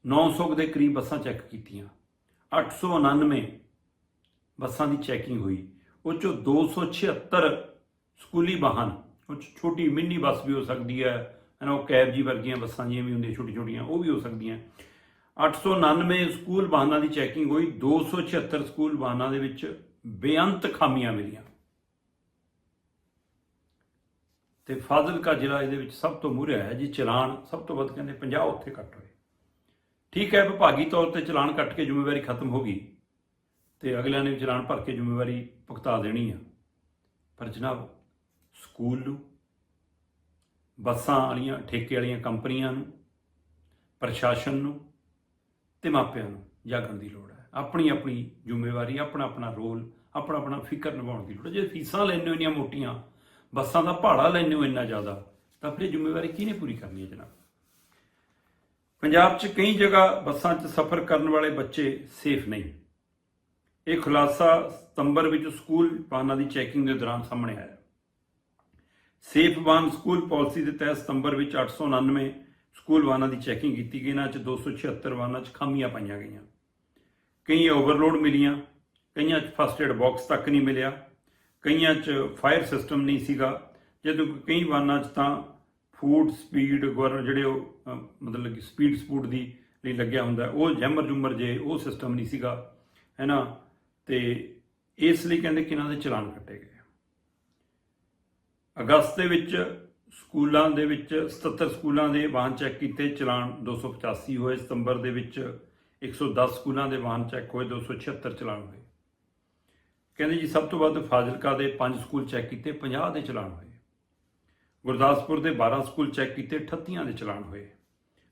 900 ਦੇ ਕਰੀਬ ਬੱਸਾਂ ਚੈੱਕ ਕੀਤੀਆਂ। 899 ਬੱਸਾਂ ਦੀ ਚੈਕਿੰਗ ਹੋਈ। ਉਹ ਚੋਂ 276 ਸਕੂਲੀ ਵਾਹਨ ਛੋਟੀ ਮਿੰਨੀ ਬੱਸ ਵੀ ਹੋ ਸਕਦੀ ਹੈ ਹੈ ਨਾ, ਉਹ ਕੈਬ ਜੀ ਵਰਗੀਆਂ ਬੱਸਾਂ ਜਿਹੀਆਂ ਵੀ ਹੁੰਦੀਆਂ ਛੋਟੀ ਛੋਟੀਆਂ ਉਹ ਵੀ ਹੋ ਸਕਦੀਆਂ। 899 ਸਕੂਲ ਵਾਹਨਾਂ ਦੀ ਚੈਕਿੰਗ ਹੋਈ 276 ਸਕੂਲ ਵਾਹਨਾਂ ਦੇ ਵਿੱਚ ਬੇਅੰਤ ਖਾਮੀਆਂ ਮਿਲੀਆਂ। ਤੇ ਫਾਜ਼ਿਲਕਾ ਜ਼ਿਲ੍ਹਾ ਇਹਦੇ ਵਿੱਚ ਸਭ ਤੋਂ ਮੂਹਰੇ ਹੈ ਜੀ, ਚਲਾਨ, ਸਭ ਤੋਂ ਵੱਧ ਕਹਿੰਦੇ 50 ਉੱਥੇ ਕੱਟ ਹੋਏ। ਠੀਕ ਹੈ, ਵਿਭਾਗੀ ਤੌਰ ਤੇ ਚਲਾਨ ਕੱਟ ਕੇ ਜ਼ਿੰਮੇਵਾਰੀ ਖਤਮ ਹੋ ਗਈ ਤੇ ਅਗਲਿਆਂ ਨੇ ਵੀ ਚਲਾਨ ਭਰ ਕੇ ਜ਼ਿੰਮੇਵਾਰੀ ਭੁਗਤਾ ਦੇਣੀ ਆ। ਪਰ ਜਨਾਬ ਸਕੂਲ ਨੂੰ, ਬੱਸਾਂ ਵਾਲੀਆਂ, ਠੇਕੇ ਵਾਲੀਆਂ ਕੰਪਨੀਆਂ ਨੂੰ, ਪ੍ਰਸ਼ਾਸਨ ਨੂੰ ਤੇ ਮਾਪਿਆਂ ਨੂੰ ਜਾਗਣ ਦੀ ਲੋੜ ਹੈ। ਆਪਣੀ ਆਪਣੀ ਜ਼ਿੰਮੇਵਾਰੀ, ਆਪਣਾ ਆਪਣਾ ਰੋਲ, ਆਪਣਾ ਆਪਣਾ ਫਿਕਰ ਨਿਭਾਉਣ ਦੀ ਲੋੜ ਹੈ। ਜੇ ਫੀਸਾਂ ਲੈਣੇ ਇੰਨੀਆਂ ਮੋਟੀਆਂ, ਬੱਸਾਂ ਦਾ ਭਾੜਾ ਲੈਣੇ ਹੋ ਇੰਨਾ ਜ਼ਿਆਦਾ, ਤਾਂ ਫਿਰ ਜ਼ਿੰਮੇਵਾਰੀ ਕਿਹਨੇ ਪੂਰੀ ਕਰਨੀ ਹੈ ਜਨਾਬ? ਪੰਜਾਬ 'ਚ ਕਈ ਜਗ੍ਹਾ ਬੱਸਾਂ 'ਚ ਸਫ਼ਰ ਕਰਨ ਵਾਲੇ ਬੱਚੇ ਸੇਫ ਨਹੀਂ। ਇਹ ਖੁਲਾਸਾ ਸਤੰਬਰ ਵਿੱਚ ਸਕੂਲ ਵਾਹਨਾਂ ਦੀ ਚੈਕਿੰਗ ਦੇ ਦੌਰਾਨ ਸਾਹਮਣੇ ਆਇਆ। ਸੇਫ ਵਾਹਨ ਸਕੂਲ ਪਾਲਿਸੀ ਦੇ ਤਹਿਤ ਸਤੰਬਰ ਵਿੱਚ 899 ਸਕੂਲ ਵਾਹਨਾਂ ਦੀ ਚੈਕਿੰਗ ਕੀਤੀ ਗਈ, ਇਹਨਾਂ 'ਚ 276 ਵਾਹਨਾਂ 'ਚ ਖਾਮੀਆਂ ਪਾਈਆਂ ਗਈਆਂ। ਕਈ ਓਵਰਲੋਡ ਮਿਲੀਆਂ, ਕਈਆਂ 'ਚ ਫਸਟ ਏਡ ਬਾਕਸ ਤੱਕ ਨਹੀਂ ਮਿਲਿਆ, ਕਈਆਂ 'ਚ ਫਾਇਰ ਸਿਸਟਮ ਨਹੀਂ ਸੀਗਾ। ਜਦੋਂ ਕਈ ਵਾਹਨਾਂ 'ਚ ਤਾਂ ਫੂਡ ਸਪੀਡ ਗਵਰਨਰ ਜਿਹੜੇ ਉਹ ਮਤਲਬ ਕਿ ਸਪੀਡ ਸਪੂਡ ਦੀ ਲਈ ਲੱਗਿਆ ਹੁੰਦਾ, ਉਹ ਜੈਮਰ ਜੁਮਰ ਜੇ ਉਹ ਸਿਸਟਮ ਨਹੀਂ ਸੀਗਾ ਹੈ ਨਾ ਤੇ ਇਸ ਲਈ ਕਹਿੰਦੇ ਕਿ ਇਹਨਾਂ ਦੇ ਚਲਾਨ ਕੱਟੇ ਗਏ। ਅਗਸਤ ਦੇ ਵਿੱਚ ਸਕੂਲਾਂ ਦੇ ਵਿੱਚ 77 ਸਕੂਲਾਂ ਦੇ ਵਾਹਨ ਚੈੱਕ ਕੀਤੇ, ਚਲਾਨ 285 ਹੋਏ, ਸਤੰਬਰ ਦੇ ਵਿੱਚ 110 ਸਕੂਲਾਂ ਦੇ ਵਾਹਨ ਚੈੱਕ ਹੋਏ 276 ਚਲਾਨ ਹੋਏ। ਕਹਿੰਦੇ ਜੀ, ਸਭ ਤੋਂ ਵੱਧ ਫਾਜ਼ਿਲਕਾ ਦੇ 5 ਸਕੂਲ ਚੈੱਕ ਕੀਤੇ 50 ਦੇ ਚਲਾਨ ਹੋਏ। ਗੁਰਦਾਸਪੁਰ ਦੇ 12 ਸਕੂਲ ਚੈੱਕ ਕੀਤੇ 38 ਦੇ ਚਲਾਨ ਹੋਏ।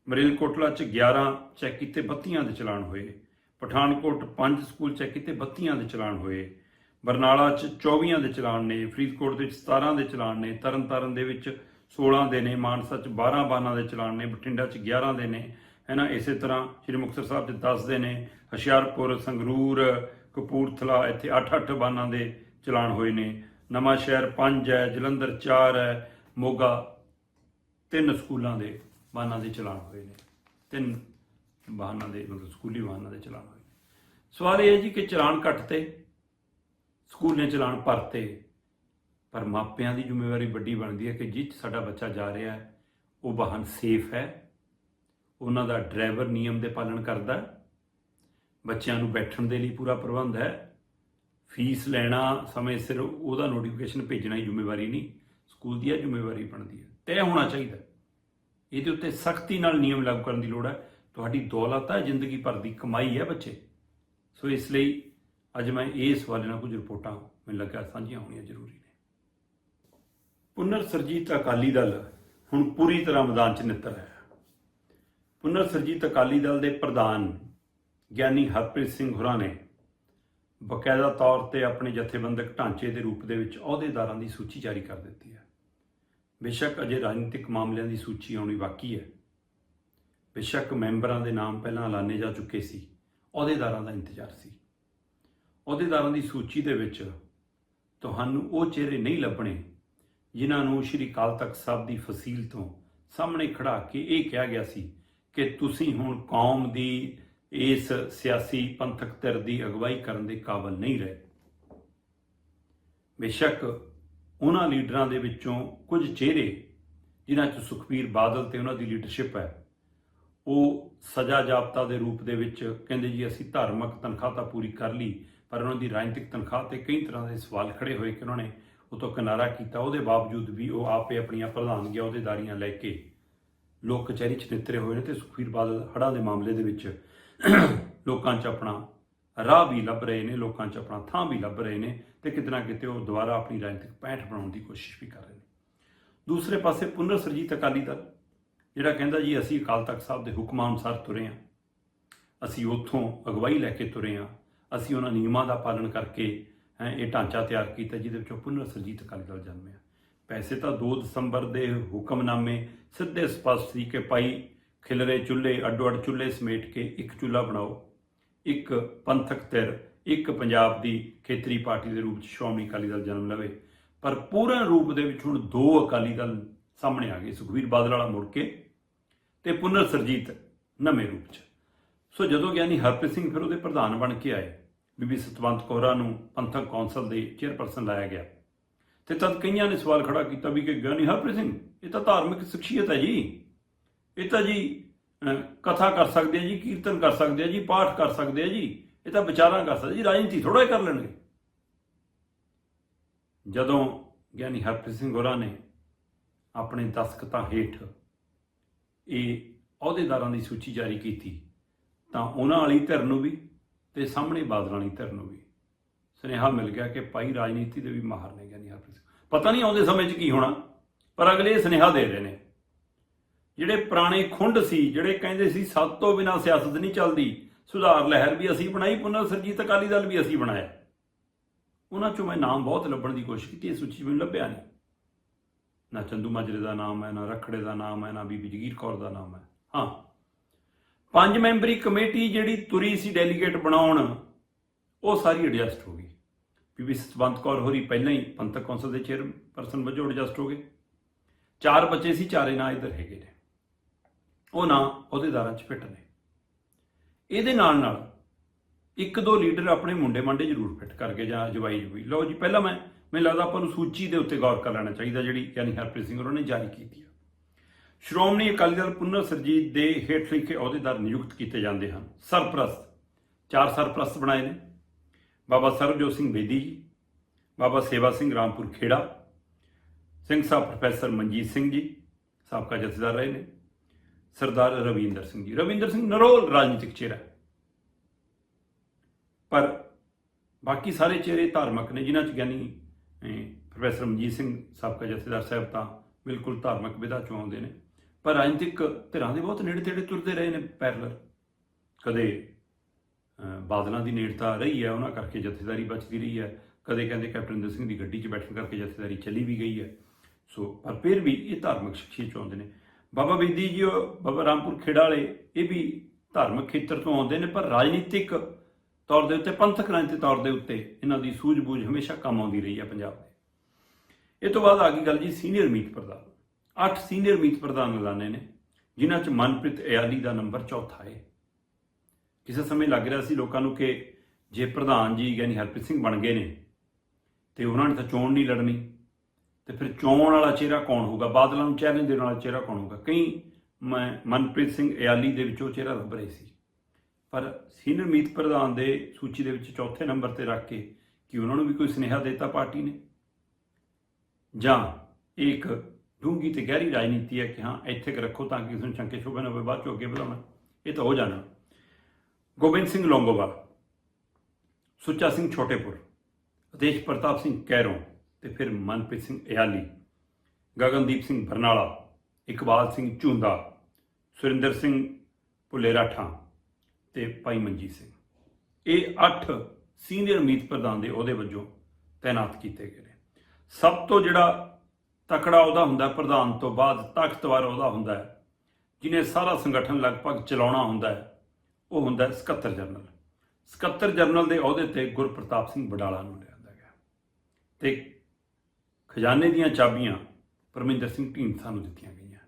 ਮਰੇਲਕੋਟਲਾ ਚ 11 ਚੈੱਕ ਕੀਤੇ 32 ਦੇ ਚਲਾਨ ਹੋਏ। ਪਠਾਨਕੋਟ 5 ਸਕੂਲ ਚੈੱਕ ਕੀਤੇ 32 ਦੇ ਚਲਾਨ ਹੋਏ। ਬਰਨਾਲਾ ਚ 24 ਦੇ ਚਲਾਨ ਨੇ, ਫਰੀਦਕੋਟ ਦੇ ਵਿੱਚ 17 ਦੇ ਚਲਾਨ ਨੇ, ਤਰਨਤਾਰਨ ਦੇ ਵਿੱਚ 16 ਦੇ ਨੇ, ਮਾਨਸਾ ਚ 12 ਬਾਨਾਂ ਦੇ ਚਲਾਨ ਨੇ, ਬਠਿੰਡਾ ਚ 11 ਦੇ ਨੇ ਹੈ ਨਾ ਇਸੇ ਤਰ੍ਹਾਂ ਸ਼੍ਰੀ ਮੁਕਤਸਰ ਸਾਹਿਬ ਚ 10 ਦੇ ਨੇ, ਹੁਸ਼ਿਆਰਪੁਰ, ਸੰਗਰੂਰ, ਕਪੂਰਥਲਾ ਇੱਥੇ 8-8 ਬਾਨਾਂ ਦੇ ਚਲਾਨ ਹੋਏ ਨੇ। ਨਵਾਂ ਸ਼ਹਿਰ 5 ਹੈ, ਜਲੰਧਰ 4 ਹੈ, ਮੋਗਾ ਤਿੰਨ ਸਕੂਲਾਂ ਦੇ ਵਾਹਨਾਂ ਦੇ ਚਲਾਨ ਹੋਏ ਨੇ। ਤਿੰਨ ਵਾਹਨਾਂ ਦੇ, ਮਤਲਬ ਸਕੂਲੀ ਵਾਹਨਾਂ ਦੇ ਚਲਾਨ ਹੋਏ ਨੇ। ਸਵਾਲ ਇਹ ਹੈ ਜੀ ਕਿ ਚਲਾਨ ਕੱਟਤੇ ਸਕੂਲ ਨੇ ਚਲਾਨ ਭਰਤੇ ਪਰ ਮਾਪਿਆਂ ਦੀ ਜ਼ਿੰਮੇਵਾਰੀ ਵੱਡੀ ਬਣਦੀ ਹੈ ਕਿ ਜਿਹ 'ਚ ਸਾਡਾ ਬੱਚਾ ਜਾ ਰਿਹਾ ਹੈ, ਉਹ ਵਾਹਨ ਸੇਫ ਹੈ, ਉਹਨਾਂ ਦਾ ਡਰਾਈਵਰ ਨਿਯਮ ਦੇ ਪਾਲਣ ਕਰਦਾ ਬੱਚਿਆਂ ਨੂੰ ਬੈਠਣ ਦੇ ਲਈ ਪੂਰਾ ਪ੍ਰਬੰਧ ਹੈ, ਫੀਸ ਲੈਣਾ ਸਮੇਂ ਸਿਰ ਉਹਦਾ ਨੋਟੀਫਿਕੇਸ਼ਨ ਭੇਜਣਾ ਹੀ ਜ਼ਿੰਮੇਵਾਰੀ ਨਹੀਂ, ਸਕੂਲ ਦੀ ਇਹ ਜ਼ਿੰਮੇਵਾਰੀ ਬਣਦੀ ਹੈ, ਤੈਅ ਹੋਣਾ ਚਾਹੀਦਾ ਇਹਦੇ ਉੱਤੇ ਸਖਤੀ ਨਾਲ ਨਿਯਮ ਲਾਗੂ ਕਰਨ ਦੀ ਲੋੜ ਹੈ, ਤੁਹਾਡੀ ਦੌਲਤ ਹੈ, ਜ਼ਿੰਦਗੀ ਭਰ ਦੀ ਕਮਾਈ ਹੈ ਬੱਚੇ। ਸੋ ਇਸ ਲਈ ਅੱਜ ਮੈਂ ਇਸ ਹਵਾਲੇ ਨਾਲ ਕੁਝ ਰਿਪੋਰਟਾਂ ਮੈਨੂੰ ਲੱਗਿਆ ਸਾਂਝੀਆਂ ਹੋਣੀਆਂ ਜ਼ਰੂਰੀ ਨੇ। ਪੁਨਰ ਸਰਜੀਤ ਅਕਾਲੀ ਦਲ ਹੁਣ ਪੂਰੀ ਤਰ੍ਹਾਂ ਮੈਦਾਨ 'ਚ ਨਿੱਤਰ ਹੈ। ਪੁਨਰ ਸਰਜੀਤ ਅਕਾਲੀ ਦਲ ਦੇ ਪ੍ਰਧਾਨ ਗਿਆਨੀ ਹਰਪ੍ਰੀਤ ਸਿੰਘ ਹੁਰਾ ਨੇ ਬਕਾਇਦਾ ਤੌਰ ਤੇ ਆਪਣੇ ਜਥੇਬੰਦਕ ਢਾਂਚੇ ਦੇ ਰੂਪ ਦੇ ਵਿੱਚ ਅਹੁਦੇਦਾਰਾਂ ਦੀ ਸੂਚੀ ਜਾਰੀ ਕਰ ਦਿੱਤੀ ਹੈ। ਬੇਸ਼ੱਕ ਅਜੇ ਰਾਜਨੀਤਿਕ ਮਾਮਲਿਆਂ ਦੀ ਸੂਚੀ ਆਉਣੀ ਬਾਕੀ ਹੈ। ਬੇਸ਼ੱਕ ਮੈਂਬਰਾਂ ਦੇ ਨਾਮ ਪਹਿਲਾਂ ਐਲਾਨੇ ਜਾ ਚੁੱਕੇ ਸੀ। ਅਹੁਦੇਦਾਰਾਂ ਦਾ ਇੰਤਜ਼ਾਰ ਸੀ। ਅਹੁਦੇਦਾਰਾਂ ਦੀ ਸੂਚੀ ਦੇ ਵਿੱਚ ਤੁਹਾਨੂੰ ਉਹ ਚਿਹਰੇ ਨਹੀਂ ਲੱਭਣੇ ਜਿਨ੍ਹਾਂ ਨੂੰ ਸ਼੍ਰੀ ਅਕਾਲ ਤਖਤ ਸਾਹਿਬ ਦੀ ਫਸੀਲ ਤੋਂ ਸਾਹਮਣੇ ਖੜਾ ਕੇ ਇਹ ਕਿਹਾ ਗਿਆ ਸੀ ਕਿ ਤੁਸੀਂ ਹੁਣ ਕੌਮ ਦੀ ਇਸ ਸਿਆਸੀ ਪੰਥਕ ਧਿਰ ਦੀ ਅਗਵਾਈ ਕਰਨ ਦੇ ਕਾਬਲ ਨਹੀਂ ਰਹੇ। ਬੇਸ਼ੱਕ ਉਹਨਾਂ ਲੀਡਰਾਂ ਦੇ ਵਿੱਚੋਂ ਕੁਝ ਚਿਹਰੇ ਜਿਨ੍ਹਾਂ 'ਚ ਸੁਖਬੀਰ ਬਾਦਲ ਤੇ ਉਹਨਾਂ ਦੀ ਲੀਡਰਸ਼ਿਪ ਹੈ, ਉਹ ਸਜ਼ਾ ਜਾਬਤਾ ਦੇ ਰੂਪ ਦੇ ਵਿੱਚ ਕਹਿੰਦੇ ਜੀ ਅਸੀਂ ਧਾਰਮਿਕ ਤਨਖਾਹ ਤਾਂ ਪੂਰੀ ਕਰ ਲਈ ਪਰ ਉਹਨਾਂ ਦੀ ਰਾਜਨੀਤਿਕ ਤਨਖਾਹ ਤੇ ਕਈ ਤਰ੍ਹਾਂ ਦੇ ਸਵਾਲ ਖੜੇ ਹੋਏ ਕਿ ਉਹਨਾਂ ਨੇ ਉਹ ਤੋਂ ਕਿਨਾਰਾ ਕੀਤਾ। ਉਹਦੇ ਬਾਵਜੂਦ ਵੀ ਉਹ ਆਪੇ ਆਪਣੀਆਂ ਪ੍ਰਧਾਨਗੀਆਂ ਅਹੁਦੇਦਾਰੀਆਂ ਲੈ ਕੇ ਲੋਕ ਕਚਹਿਰੀ 'ਚ ਨਿੱਤਰੇ ਹੋਏ ਨੇ ਤੇ ਸੁਖਬੀਰ ਬਾਦਲ ਹੜ੍ਹਾਂ ਦੇ ਮਾਮਲੇ ਦੇ ਵਿੱਚ ਲੋਕਾਂ 'ਚ ਆਪਣਾ ਰਾਹ ਵੀ ਲੱਭ ਰਹੇ ਨੇ, ਲੋਕਾਂ 'ਚ ਆਪਣਾ ਥਾਂ ਵੀ ਲੱਭ ਰਹੇ ਨੇ ਤੇ ਕਿਤੇ ਨਾ ਕਿਤੇ ਉਹ ਦੁਬਾਰਾ ਆਪਣੀ ਰਾਜਨੀਤਿਕ ਪੈਂਠ ਬਣਾਉਣ ਦੀ ਕੋਸ਼ਿਸ਼ ਵੀ ਕਰ ਰਹੇ ਨੇ। ਦੂਸਰੇ ਪਾਸੇ ਪੁਨਰ ਸਰਜੀਤ ਅਕਾਲੀ ਦਲ, ਜਿਹੜਾ ਕਹਿੰਦਾ ਜੀ ਅਸੀਂ ਅਕਾਲ ਤਖਤ ਸਾਹਿਬ ਦੇ ਹੁਕਮਾਂ ਅਨੁਸਾਰ ਤੁਰੇ ਹਾਂ ਅਸੀਂ ਉੱਥੋਂ ਅਗਵਾਈ ਲੈ ਕੇ ਤੁਰੇ ਹਾਂ ਅਸੀਂ ਉਹਨਾਂ ਨਿਯਮਾਂ ਦਾ ਪਾਲਣ ਕਰਕੇ ਹੈਂ, ਇਹ ਢਾਂਚਾ ਤਿਆਰ ਕੀਤਾ ਜਿਹਦੇ ਵਿੱਚੋਂ ਪੁਨਰ ਸਰਜੀਤ ਅਕਾਲੀ ਦਲ ਜਨਮਿਆ। ਵੈਸੇ ਤਾਂ 2 ਦਸੰਬਰ ਦੇ ਹੁਕਮਨਾਮੇ ਸਿੱਧੇ ਸਪਸ਼ਟ ਸੀ ਕਿ ਭਾਈ ਖਿਲਰੇ ਚੁੱਲ੍ਹੇ ਅੱਡੋ ਅੱਡ ਚੁੱਲ੍ਹੇ ਸਮੇਟ ਕੇ ਇੱਕ ਚੁੱਲ੍ਹਾ ਬਣਾਓ। ਇੱਕ ਪੰਥਕ ਧਿਰ ਇੱਕ ਪੰਜਾਬ ਦੀ ਖੇਤਰੀ ਪਾਰਟੀ ਦੇ ਰੂਪ 'ਚ ਸ਼੍ਰੋਮਣੀ ਅਕਾਲੀ ਦਲ ਜਨਮ ਲਵੇ। ਪਰ ਪੂਰਨ ਰੂਪ ਦੇ ਵਿੱਚ ਹੁਣ ਦੋ ਅਕਾਲੀ ਦਲ ਸਾਹਮਣੇ ਆ ਗਏ ਸੁਖਬੀਰ ਬਾਦਲ ਵਾਲਾ ਮੁੜ ਕੇ ਤੇ ਪੁਨਰ ਸਰਜੀਤ ਨਵੇਂ ਰੂਪ 'ਚ। ਸੋ ਜਦੋਂ ਗਿਆਨੀ ਹਰਪ੍ਰੀਤ ਸਿੰਘ ਫਿਰ ਉਹਦੇ ਪ੍ਰਧਾਨ ਬਣ ਕੇ ਆਏ ਬੀਬੀ ਸਤਵੰਤ ਕੌਰਾਂ ਨੂੰ ਪੰਥਕ ਕੌਂਸਲ ਦੇ ਚੇਅਰਪਰਸਨ ਲਾਇਆ ਗਿਆ। ਤੇ ਤਦ ਕਈਆਂ ਨੇ ਸਵਾਲ ਖੜਾ ਕੀਤਾ ਵੀ ਕਿ ਗਿਆਨੀ ਹਰਪ੍ਰੀਤ ਸਿੰਘ, ਇਹ ਤਾਂ ਧਾਰਮਿਕ ਸ਼ਖਸੀਅਤ ਹੈ ਜੀ। ਇਹ ਤਾਂ ਜੀ ਕਥਾ ਕਰ ਸਕਦੇ ਆ ਜੀ, ਕੀਰਤਨ ਕਰ ਸਕਦੇ ਆ ਜੀ, ਪਾਠ ਕਰ ਸਕਦੇ ਆ ਜੀ, ਇਹ ਤਾਂ ਵਿਚਾਰਾਂ ਕਰ ਸਕਦੇ ਜੀ, ਰਾਜਨੀਤੀ ਥੋੜਾ ਹੀ ਕਰ ਲੈਣਗੇ। ਜਦੋਂ ਗਿਆਨੀ ਹਰਪ੍ਰੀਤ ਸਿੰਘ ਹੋਰਾਂ ਨੇ ਆਪਣੇ ਦਸਖਤਾਂ ਹੇਠ ਇਹ ਅਹੁਦੇਦਾਰਾਂ ਦੀ ਸੂਚੀ ਜਾਰੀ ਕੀਤੀ, ਤਾਂ ਉਹਨਾਂ ਵਾਲੀ ਧਿਰ ਨੂੰ ਵੀ ਤੇ ਸਾਹਮਣੇ ਬਾਦਲਾਂ ਵਾਲੀ ਧਿਰ ਨੂੰ ਵੀ। ਸੁਨੇਹਾ ਮਿਲ ਗਿਆ ਕਿ ਭਾਈ ਰਾਜਨੀਤੀ ਦੇ ਵੀ ਮਾਹਰ ਨੇ, ਗਿਆਨੀ ਹਰਪ੍ਰੀਤ ਪਤਾ ਨਹੀਂ ਆਉਂਦੇ ਸਮੇਂ 'ਚ ਕੀ ਹੋਣਾ, ਪਰ ਅਗਲੇ ਸੁਨੇਹਾ ਦੇ ਰਹੇ ਨੇ। ਜਿਹੜੇ ਪੁਰਾਣੇ ਖੁੰਡ ਸੀ, ਜਿਹੜੇ ਕਹਿੰਦੇ ਸੀ ਸੱਤ ਤੋਂ ਬਿਨਾਂ ਸਿਆਸਤ ਨਹੀਂ ਚੱਲਦੀ, ਸੁਧਾਰ ਲਹਿਰ ਵੀ ਅਸੀਂ ਬਣਾਈ, ਪੁਨਰ ਸਰਜੀਤ ਅਕਾਲੀ ਦਲ ਵੀ ਅਸੀਂ ਬਣਾਇਆ। ਉਹਨਾਂ ਚੋਂ ਮੈਂ ਨਾਮ ਬਹੁਤ ਲੱਭਣ ਦੀ ਕੋਸ਼ਿਸ਼ ਕੀਤੀ ਇਸ ਸੂਚੀ 'ਚ ਮੈਨੂੰ ਲੱਭਿਆ ਨਹੀਂ। ਨਾ ਚੰਦੂ ਮਾਜਰੇ ਦਾ ਨਾਮ ਹੈ, ਨਾ ਰਖੜੇ ਦਾ ਨਾਮ ਹੈ, ਨਾ ਬੀਬੀ ਜਗੀਰ ਕੌਰ ਦਾ ਨਾਮ ਹੈ। ਹਾਂ ਪੰਜ ਮੈਂਬਰੀ ਕਮੇਟੀ ਜਿਹੜੀ ਤੁਰੀ ਸੀ ਡੈਲੀਗੇਟ ਬਣਾਉਣ, ਉਹ ਸਾਰੀ ਐਡਜਸਟ ਹੋ ਗਈ। ਬੀਬੀ ਸਤਵੰਤ ਕੌਰ ਹੋਰੀ ਪਹਿਲਾਂ ਹੀ ਪੰਥਕ ਕੌਂਸਲ ਦੇ ਚੇਅਰਪਰਸਨ ਵਜੋਂ ਐਡਜਸਟ ਹੋ ਗਏ। ਚਾਰ ਬੱਚੇ ਸੀ, ਚਾਰੇ ਨਾਂ ਇੱਧਰ ਹੈਗੇ ਨੇ। ਉਹ ਨਾਂ ਅਹੁਦੇਦਾਰਾਂ 'ਚ ਫਿੱਟ ਨੇ। ਇਹਦੇ ਨਾਲ ਨਾਲ ਇੱਕ ਦੋ ਲੀਡਰ ਆਪਣੇ ਮੁੰਡੇ ਮੰਡੇ ਜ਼ਰੂਰ ਫਿੱਟ ਕਰਕੇ ਜਾਂ ਜਵਾਈ ਜਵਾਈ। ਲਓ ਜੀ, ਪਹਿਲਾਂ ਮੈਂ, ਮੈਨੂੰ ਲੱਗਦਾ ਆਪਾਂ ਨੂੰ ਸੂਚੀ ਦੇ ਉੱਤੇ ਗੌਰ ਕਰ ਲੈਣਾ ਚਾਹੀਦਾ ਜਿਹੜੀ ਯਾਨੀ ਹਰਪ੍ਰੀਤ ਸਿੰਘ ਉਹਨਾਂ ਨੇ ਜਾਰੀ ਕੀਤੀ ਹੈ ਸ਼੍ਰੋਮਣੀ ਅਕਾਲੀ ਦਲ ਪੁਨਰ ਸਰਜੀਤ ਦੇ ਹੇਠ ਲਿਖੇ ਅਹੁਦੇਦਾਰ ਨਿਯੁਕਤ ਕੀਤੇ ਜਾਂਦੇ ਹਨ। ਸਰਪ੍ਰਸਤ, ਚਾਰ ਸਰਪ੍ਰਸਤ ਬਣਾਏ ਨੇ। ਬਾਬਾ ਸਰਬਜੋਤ ਸਿੰਘ ਬੇਦੀ ਜੀ, ਬਾਬਾ ਸੇਵਾ ਸਿੰਘ ਰਾਮਪੁਰ ਖੇੜਾ, ਸਿੰਘ ਸਾਹਿਬ ਪ੍ਰੋਫੈਸਰ ਮਨਜੀਤ ਸਿੰਘ ਜੀ, ਸਾਬਕਾ ਜਥੇਦਾਰ ਰਹੇ ਨੇ। ਸਰਦਾਰ ਰਵਿੰਦਰ ਸਿੰਘ ਜੀ। ਰਵਿੰਦਰ ਸਿੰਘ ਨਰੋਲ ਰਾਜਨੀਤਿਕ ਚਿਹਰਾ ਪਰ ਬਾਕੀ ਸਾਰੇ ਚਿਹਰੇ ਧਾਰਮਿਕ ਨੇ, ਜਿਨ੍ਹਾਂ ਚ ਗਿਆਨੀ ਪ੍ਰੋਫੈਸਰ ਮਨਜੀਤ ਸਿੰਘ, ਸਾਬਕਾ ਜਥੇਦਾਰ ਸਾਹਿਬ ਤਾਂ ਬਿਲਕੁਲ ਧਾਰਮਿਕ ਵਿਧਾ ਚੋਂ ਆਉਂਦੇ ਨੇ। ਪਰ ਰਾਜਨੀਤਿਕ ਧਿਰਾਂ ਦੇ ਬਹੁਤ ਨੇੜੇ ਤੇੜੇ ਤੁਰਦੇ ਰਹੇ ਨੇ ਪੈਰਲਰ। ਕਦੇ ਬਾਦਲਾਂ ਦੀ ਨੇੜਤਾ ਰਹੀ ਹੈ, ਉਹਨਾਂ ਕਰਕੇ ਜਥੇਦਾਰੀ ਬਚਦੀ ਰਹੀ ਹੈ। ਕਦੇ ਕਹਿੰਦੇ ਕੈਪਟਨ ਅਮਰਿੰਦਰ ਸਿੰਘ ਦੀ ਗੱਡੀ 'ਚ ਬੈਠਣ ਕਰਕੇ ਜਥੇਦਾਰੀ ਚੱਲੀ ਵੀ ਗਈ ਹੈ। ਸੋ, ਪਰ ਫਿਰ ਵੀ ਇਹ ਧਾਰਮਿਕ ਸ਼ਖਸੀਅਤ ਚੋਂ ਆਉਂਦੇ ਨੇ। ਬਾਬਾ ਬੇਦੀ ਜੀ ਉਹ ਬਾਬਾ ਰਾਮਪੁਰ ਖੇੜਾ ਵਾਲੇ, ਇਹ ਵੀ ਧਾਰਮਿਕ ਖੇਤਰ ਤੋਂ ਆਉਂਦੇ ਨੇ, ਪਰ ਰਾਜਨੀਤਿਕ ਤੌਰ ਦੇ ਉੱਤੇ, ਪੰਥਕ ਰਾਜਨੀਤਿਕ ਤੌਰ ਦੇ ਉੱਤੇ ਇਹਨਾਂ ਦੀ ਸੂਝ-ਬੂਝ ਹਮੇਸ਼ਾ ਕੰਮ ਆਉਂਦੀ ਰਹੀ ਹੈ ਪੰਜਾਬ ਦੇ। ਇਹ ਤੋਂ ਬਾਅਦ ਆ ਗਈ ਗੱਲ ਜੀ ਸੀਨੀਅਰ ਮੀਤ ਪ੍ਰਧਾਨ। ਅੱਠ ਸੀਨੀਅਰ ਮੀਤ ਪ੍ਰਧਾਨ ਐਲਾਨੇ ਨੇ, ਜਿਨ੍ਹਾਂ 'ਚ ਮਨਪ੍ਰੀਤ ਇਆਲੀ ਦਾ ਨੰਬਰ ਚੌਥਾ ਹੈ। ਕਿਸੇ ਸਮੇਂ ਲੱਗ ਰਿਹਾ ਸੀ ਲੋਕਾਂ ਨੂੰ ਕਿ ਜੇ ਪ੍ਰਧਾਨ ਜੀ ਯਾਨੀ ਹਰਪ੍ਰੀਤ ਸਿੰਘ ਬਣ ਗਏ ਨੇ, ਤੇ ਉਹਨਾਂ ਨੇ ਤਾਂ ਚੋਣ ਨਹੀਂ ਲੜਨੀ, ਤੇ ਫਿਰ ਚੋਣ ਵਾਲਾ ਚਿਹਰਾ ਕੌਣ ਹੋਊਗਾ? ਬਾਦਲਾਂ ਨੂੰ ਚੈਲੰਜ ਦੇਣ ਵਾਲਾ ਚਿਹਰਾ ਕੌਣ ਹੋਊਗਾ? ਕਈ ਮੈਂ, ਮਨਪ੍ਰੀਤ ਸਿੰਘ ਇਆਲੀ ਦੇ ਵਿੱਚੋਂ ਚਿਹਰਾ ਲੱਭ ਰਹੇ ਸੀ। ਪਰ ਸੀਨੀਅਰ ਮੀਤ ਪ੍ਰਧਾਨ ਦੇ ਸੂਚੀ ਦੇ ਵਿੱਚ ਚੌਥੇ ਨੰਬਰ ਤੇ ਰੱਖ ਕੇ ਕਿ ਉਹਨਾਂ ਨੂੰ ਵੀ ਕੋਈ ਸੁਨੇਹਾ ਦਿੱਤਾ ਪਾਰਟੀ ਨੇ। ਜਾਂ ਇਹ ਇੱਕ ਡੂੰਗੀ ਤੇ ਗਹਿਰੀ ਰਾਜਨੀਤੀ ਹੈ ਕਿ ਹਾਂ, ਇੱਥੇ ਕੁ ਰੱਖੋ ਤਾਂ ਕਿ ਕਿਸੇ ਨੂੰ ਚੰਕੇ ਸ਼ੋਭੇ ਨਾ ਹੋਵੇ, ਬਾਅਦ ਚੋਂ ਅੱਗੇ ਵਧਾਉਣਾ। ਇਹ ਤਾਂ ਹੋ ਜਾਣਾ। ਗੋਬਿੰਦ ਸਿੰਘ ਲੌਂਗੋਵਾਲ, ਸੁੱਚਾ ਸਿੰਘ ਛੋਟੇਪੁਰ ਅਦੇਸ਼ ਪ੍ਰਤਾਪ ਸਿੰਘ ਕੈਰੋਂ ਤੇ ਫਿਰ ਮਨਪ੍ਰੀਤ ਸਿੰਘ ਇਆਲੀ, ਗਗਨਦੀਪ ਸਿੰਘ ਬਰਨਾਲਾ, ਇਕਬਾਲ ਸਿੰਘ ਝੁੰਦਾ, ਸੁਰਿੰਦਰ ਸਿੰਘ ਭੁੱਲੇ ਰਾਠਾਂ ਤੇ ਭਾਈ ਮਨਜੀਤ ਸਿੰਘ। ਇਹ ਅੱਠ ਸੀਨੀਅਰ ਮੀਤ ਪ੍ਰਧਾਨ ਦੇ ਅਹੁਦੇ ਵਜੋਂ ਤਾਇਨਾਤ ਕੀਤੇ ਗਏ ਨੇ। ਸਭ ਤੋਂ ਜਿਹੜਾ ਤਕੜਾ ਉਹਦਾ ਹੁੰਦਾ ਪ੍ਰਧਾਨ ਤੋਂ ਬਾਅਦ ਤਾਕਤਵਰ ਉਹਦਾ ਹੁੰਦਾ ਹੈ। ਜਿਹਨੇ ਸਾਰਾ ਸੰਗਠਨ ਲਗਭਗ ਚਲਾਉਣਾ ਹੁੰਦਾ ਹੈ, ਉਹ ਹੁੰਦਾ ਹੈ ਸਕੱਤਰ ਜਨਰਲ। ਸਕੱਤਰ ਜਨਰਲ ਦੇ ਅਹੁਦੇ ਤੇ ਗੁਰਪ੍ਰਤਾਪ ਸਿੰਘ ਬਡਾਲਾ ਨੂੰ ਲਿਆਂਦਾ ਗਿਆ। ਤੇ ਖਜ਼ਾਨੇ ਦੀਆਂ ਚਾਬੀਆਂ ਪਰਮਿੰਦਰ ਸਿੰਘ ਢੀਂਡਸਾ ਨੂੰ ਦਿੱਤੀਆਂ ਗਈਆਂ।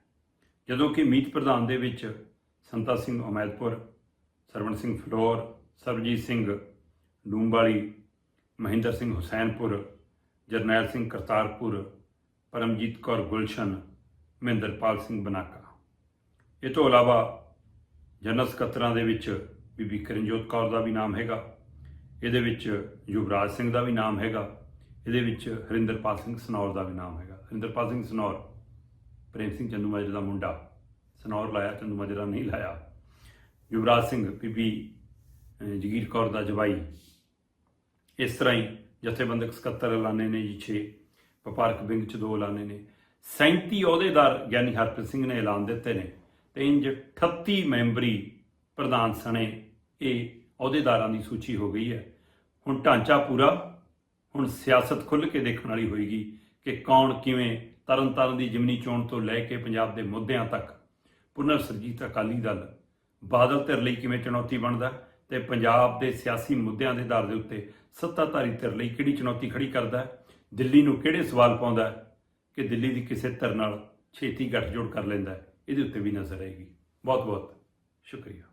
ਜਦੋਂ ਕਿ ਮੀਤ ਪ੍ਰਧਾਨ ਦੇ ਵਿੱਚ ਸੰਤਾ ਸਿੰਘ ਅਮੈਦਪੁਰ, ਸਰਵਣ ਸਿੰਘ ਫਲੋਰ ਸਰਬਜੀਤ ਸਿੰਘ ਡੂੰਬਾਲੀ ਮਹਿੰਦਰ ਸਿੰਘ ਹੁਸੈਨਪੁਰ, ਜਰਨੈਲ ਸਿੰਘ ਕਰਤਾਰਪੁਰ ਪਰਮਜੀਤ ਕੌਰ ਗੁਲਸ਼ਨ, ਮਹਿੰਦਰਪਾਲ ਸਿੰਘ ਬਨਾਕਾ। ਇਹ ਤੋਂ ਇਲਾਵਾ ਜਨਰਲ ਸਕੱਤਰਾਂ ਦੇ ਵਿੱਚ ਬੀਬੀ ਕਿਰਨਜੋਤ ਕੌਰ ਦਾ ਵੀ ਨਾਮ ਹੈਗਾ, ਇਹਦੇ ਵਿੱਚ ਯੁਵਰਾਜ ਸਿੰਘ ਦਾ ਵੀ ਨਾਮ ਹੈਗਾ, ਇਹਦੇ ਵਿੱਚ ਹਰਿੰਦਰਪਾਲ ਸਿੰਘ ਸਨੌਰ ਦਾ ਵੀ ਨਾਮ ਹੈਗਾ। ਹਰਿੰਦਰਪਾਲ ਸਿੰਘ ਸਨੌਰ, ਪ੍ਰੇਮ ਸਿੰਘ ਚੰਦੂ ਮਾਜਰਾ ਦਾ ਮੁੰਡਾ, ਸਨੌਰ ਲਾਇਆ ਚੰਦੂ ਮਾਜਰਾ ਨਹੀਂ ਲਾਇਆ। ਯੁਵਰਾਜ ਸਿੰਘ, ਬੀਬੀ ਜਗੀਰ ਕੌਰ ਦਾ ਜਵਾਈ। ਇਸ ਤਰ੍ਹਾਂ ਹੀ ਜਥੇਬੰਦਕ ਸਕੱਤਰ ਐਲਾਨੇ ਨੇ ਜੀ 6 ਵਪਾਰਕ ਵਿੰਗ ਚ ਦੋ ਐਲਾਨੇ ਨੇ 37 ਅਹੁਦੇਦਾਰ ਗਿਆਨੀ ਹਰਪ੍ਰੀਤ ਸਿੰਘ ਨੇ ਐਲਾਨ ਦਿੱਤੇ ਨੇ ਤੇ ਇੰਜ 38 ਮੈਂਬਰੀ ਪ੍ਰਧਾਨ ਸਣੇ ਇਹ ਅਹੁਦੇਦਾਰਾਂ ਦੀ ਸੂਚੀ ਹੋ ਗਈ ਹੈ ਹੁਣ ਢਾਂਚਾ ਪੂਰਾ, ਹੁਣ ਸਿਆਸਤ ਖੁੱਲ੍ਹ ਕੇ ਦੇਖਣ ਵਾਲੀ ਹੋਏਗੀ ਕਿ ਕੌਣ ਕਿਵੇਂ ਤਰਨਤਾਰਨ ਦੀ ਜਿਮਨੀ ਚੋਣ ਤੋਂ ਲੈ ਕੇ ਪੰਜਾਬ ਦੇ ਮੁੱਦਿਆਂ ਤੱਕ ਪੁਨਰ ਸਰਜੀਤ ਅਕਾਲੀ ਦਲ ਬਾਦਲ ਧਿਰ ਲਈ ਕਿਵੇਂ ਚੁਣੌਤੀ ਬਣਦਾ ਤੇ ਪੰਜਾਬ ਦੇ ਸਿਆਸੀ ਮੁੱਦਿਆਂ ਦੇ ਆਧਾਰ ਦੇ ਉੱਤੇ ਸੱਤਾਧਾਰੀ ਧਿਰ ਲਈ ਕਿਹੜੀ ਚੁਣੌਤੀ ਖੜੀ ਕਰਦਾ ਹੈ? ਦਿੱਲੀ ਨੂੰ ਕਿਹੜੇ ਸਵਾਲ ਪਾਉਂਦਾ ਕਿ ਦਿੱਲੀ ਦੀ ਕਿਸੇ ਧਿਰ ਨਾਲ ਛੇਤੀ ਗੱਠਜੋੜ ਕਰ ਲੈਂਦਾ ਇਹਦੇ ਉੱਤੇ ਵੀ ਨਜ਼ਰ ਆਏਗੀ। ਬਹੁਤ ਬਹੁਤ ਸ਼ੁਕਰੀਆ।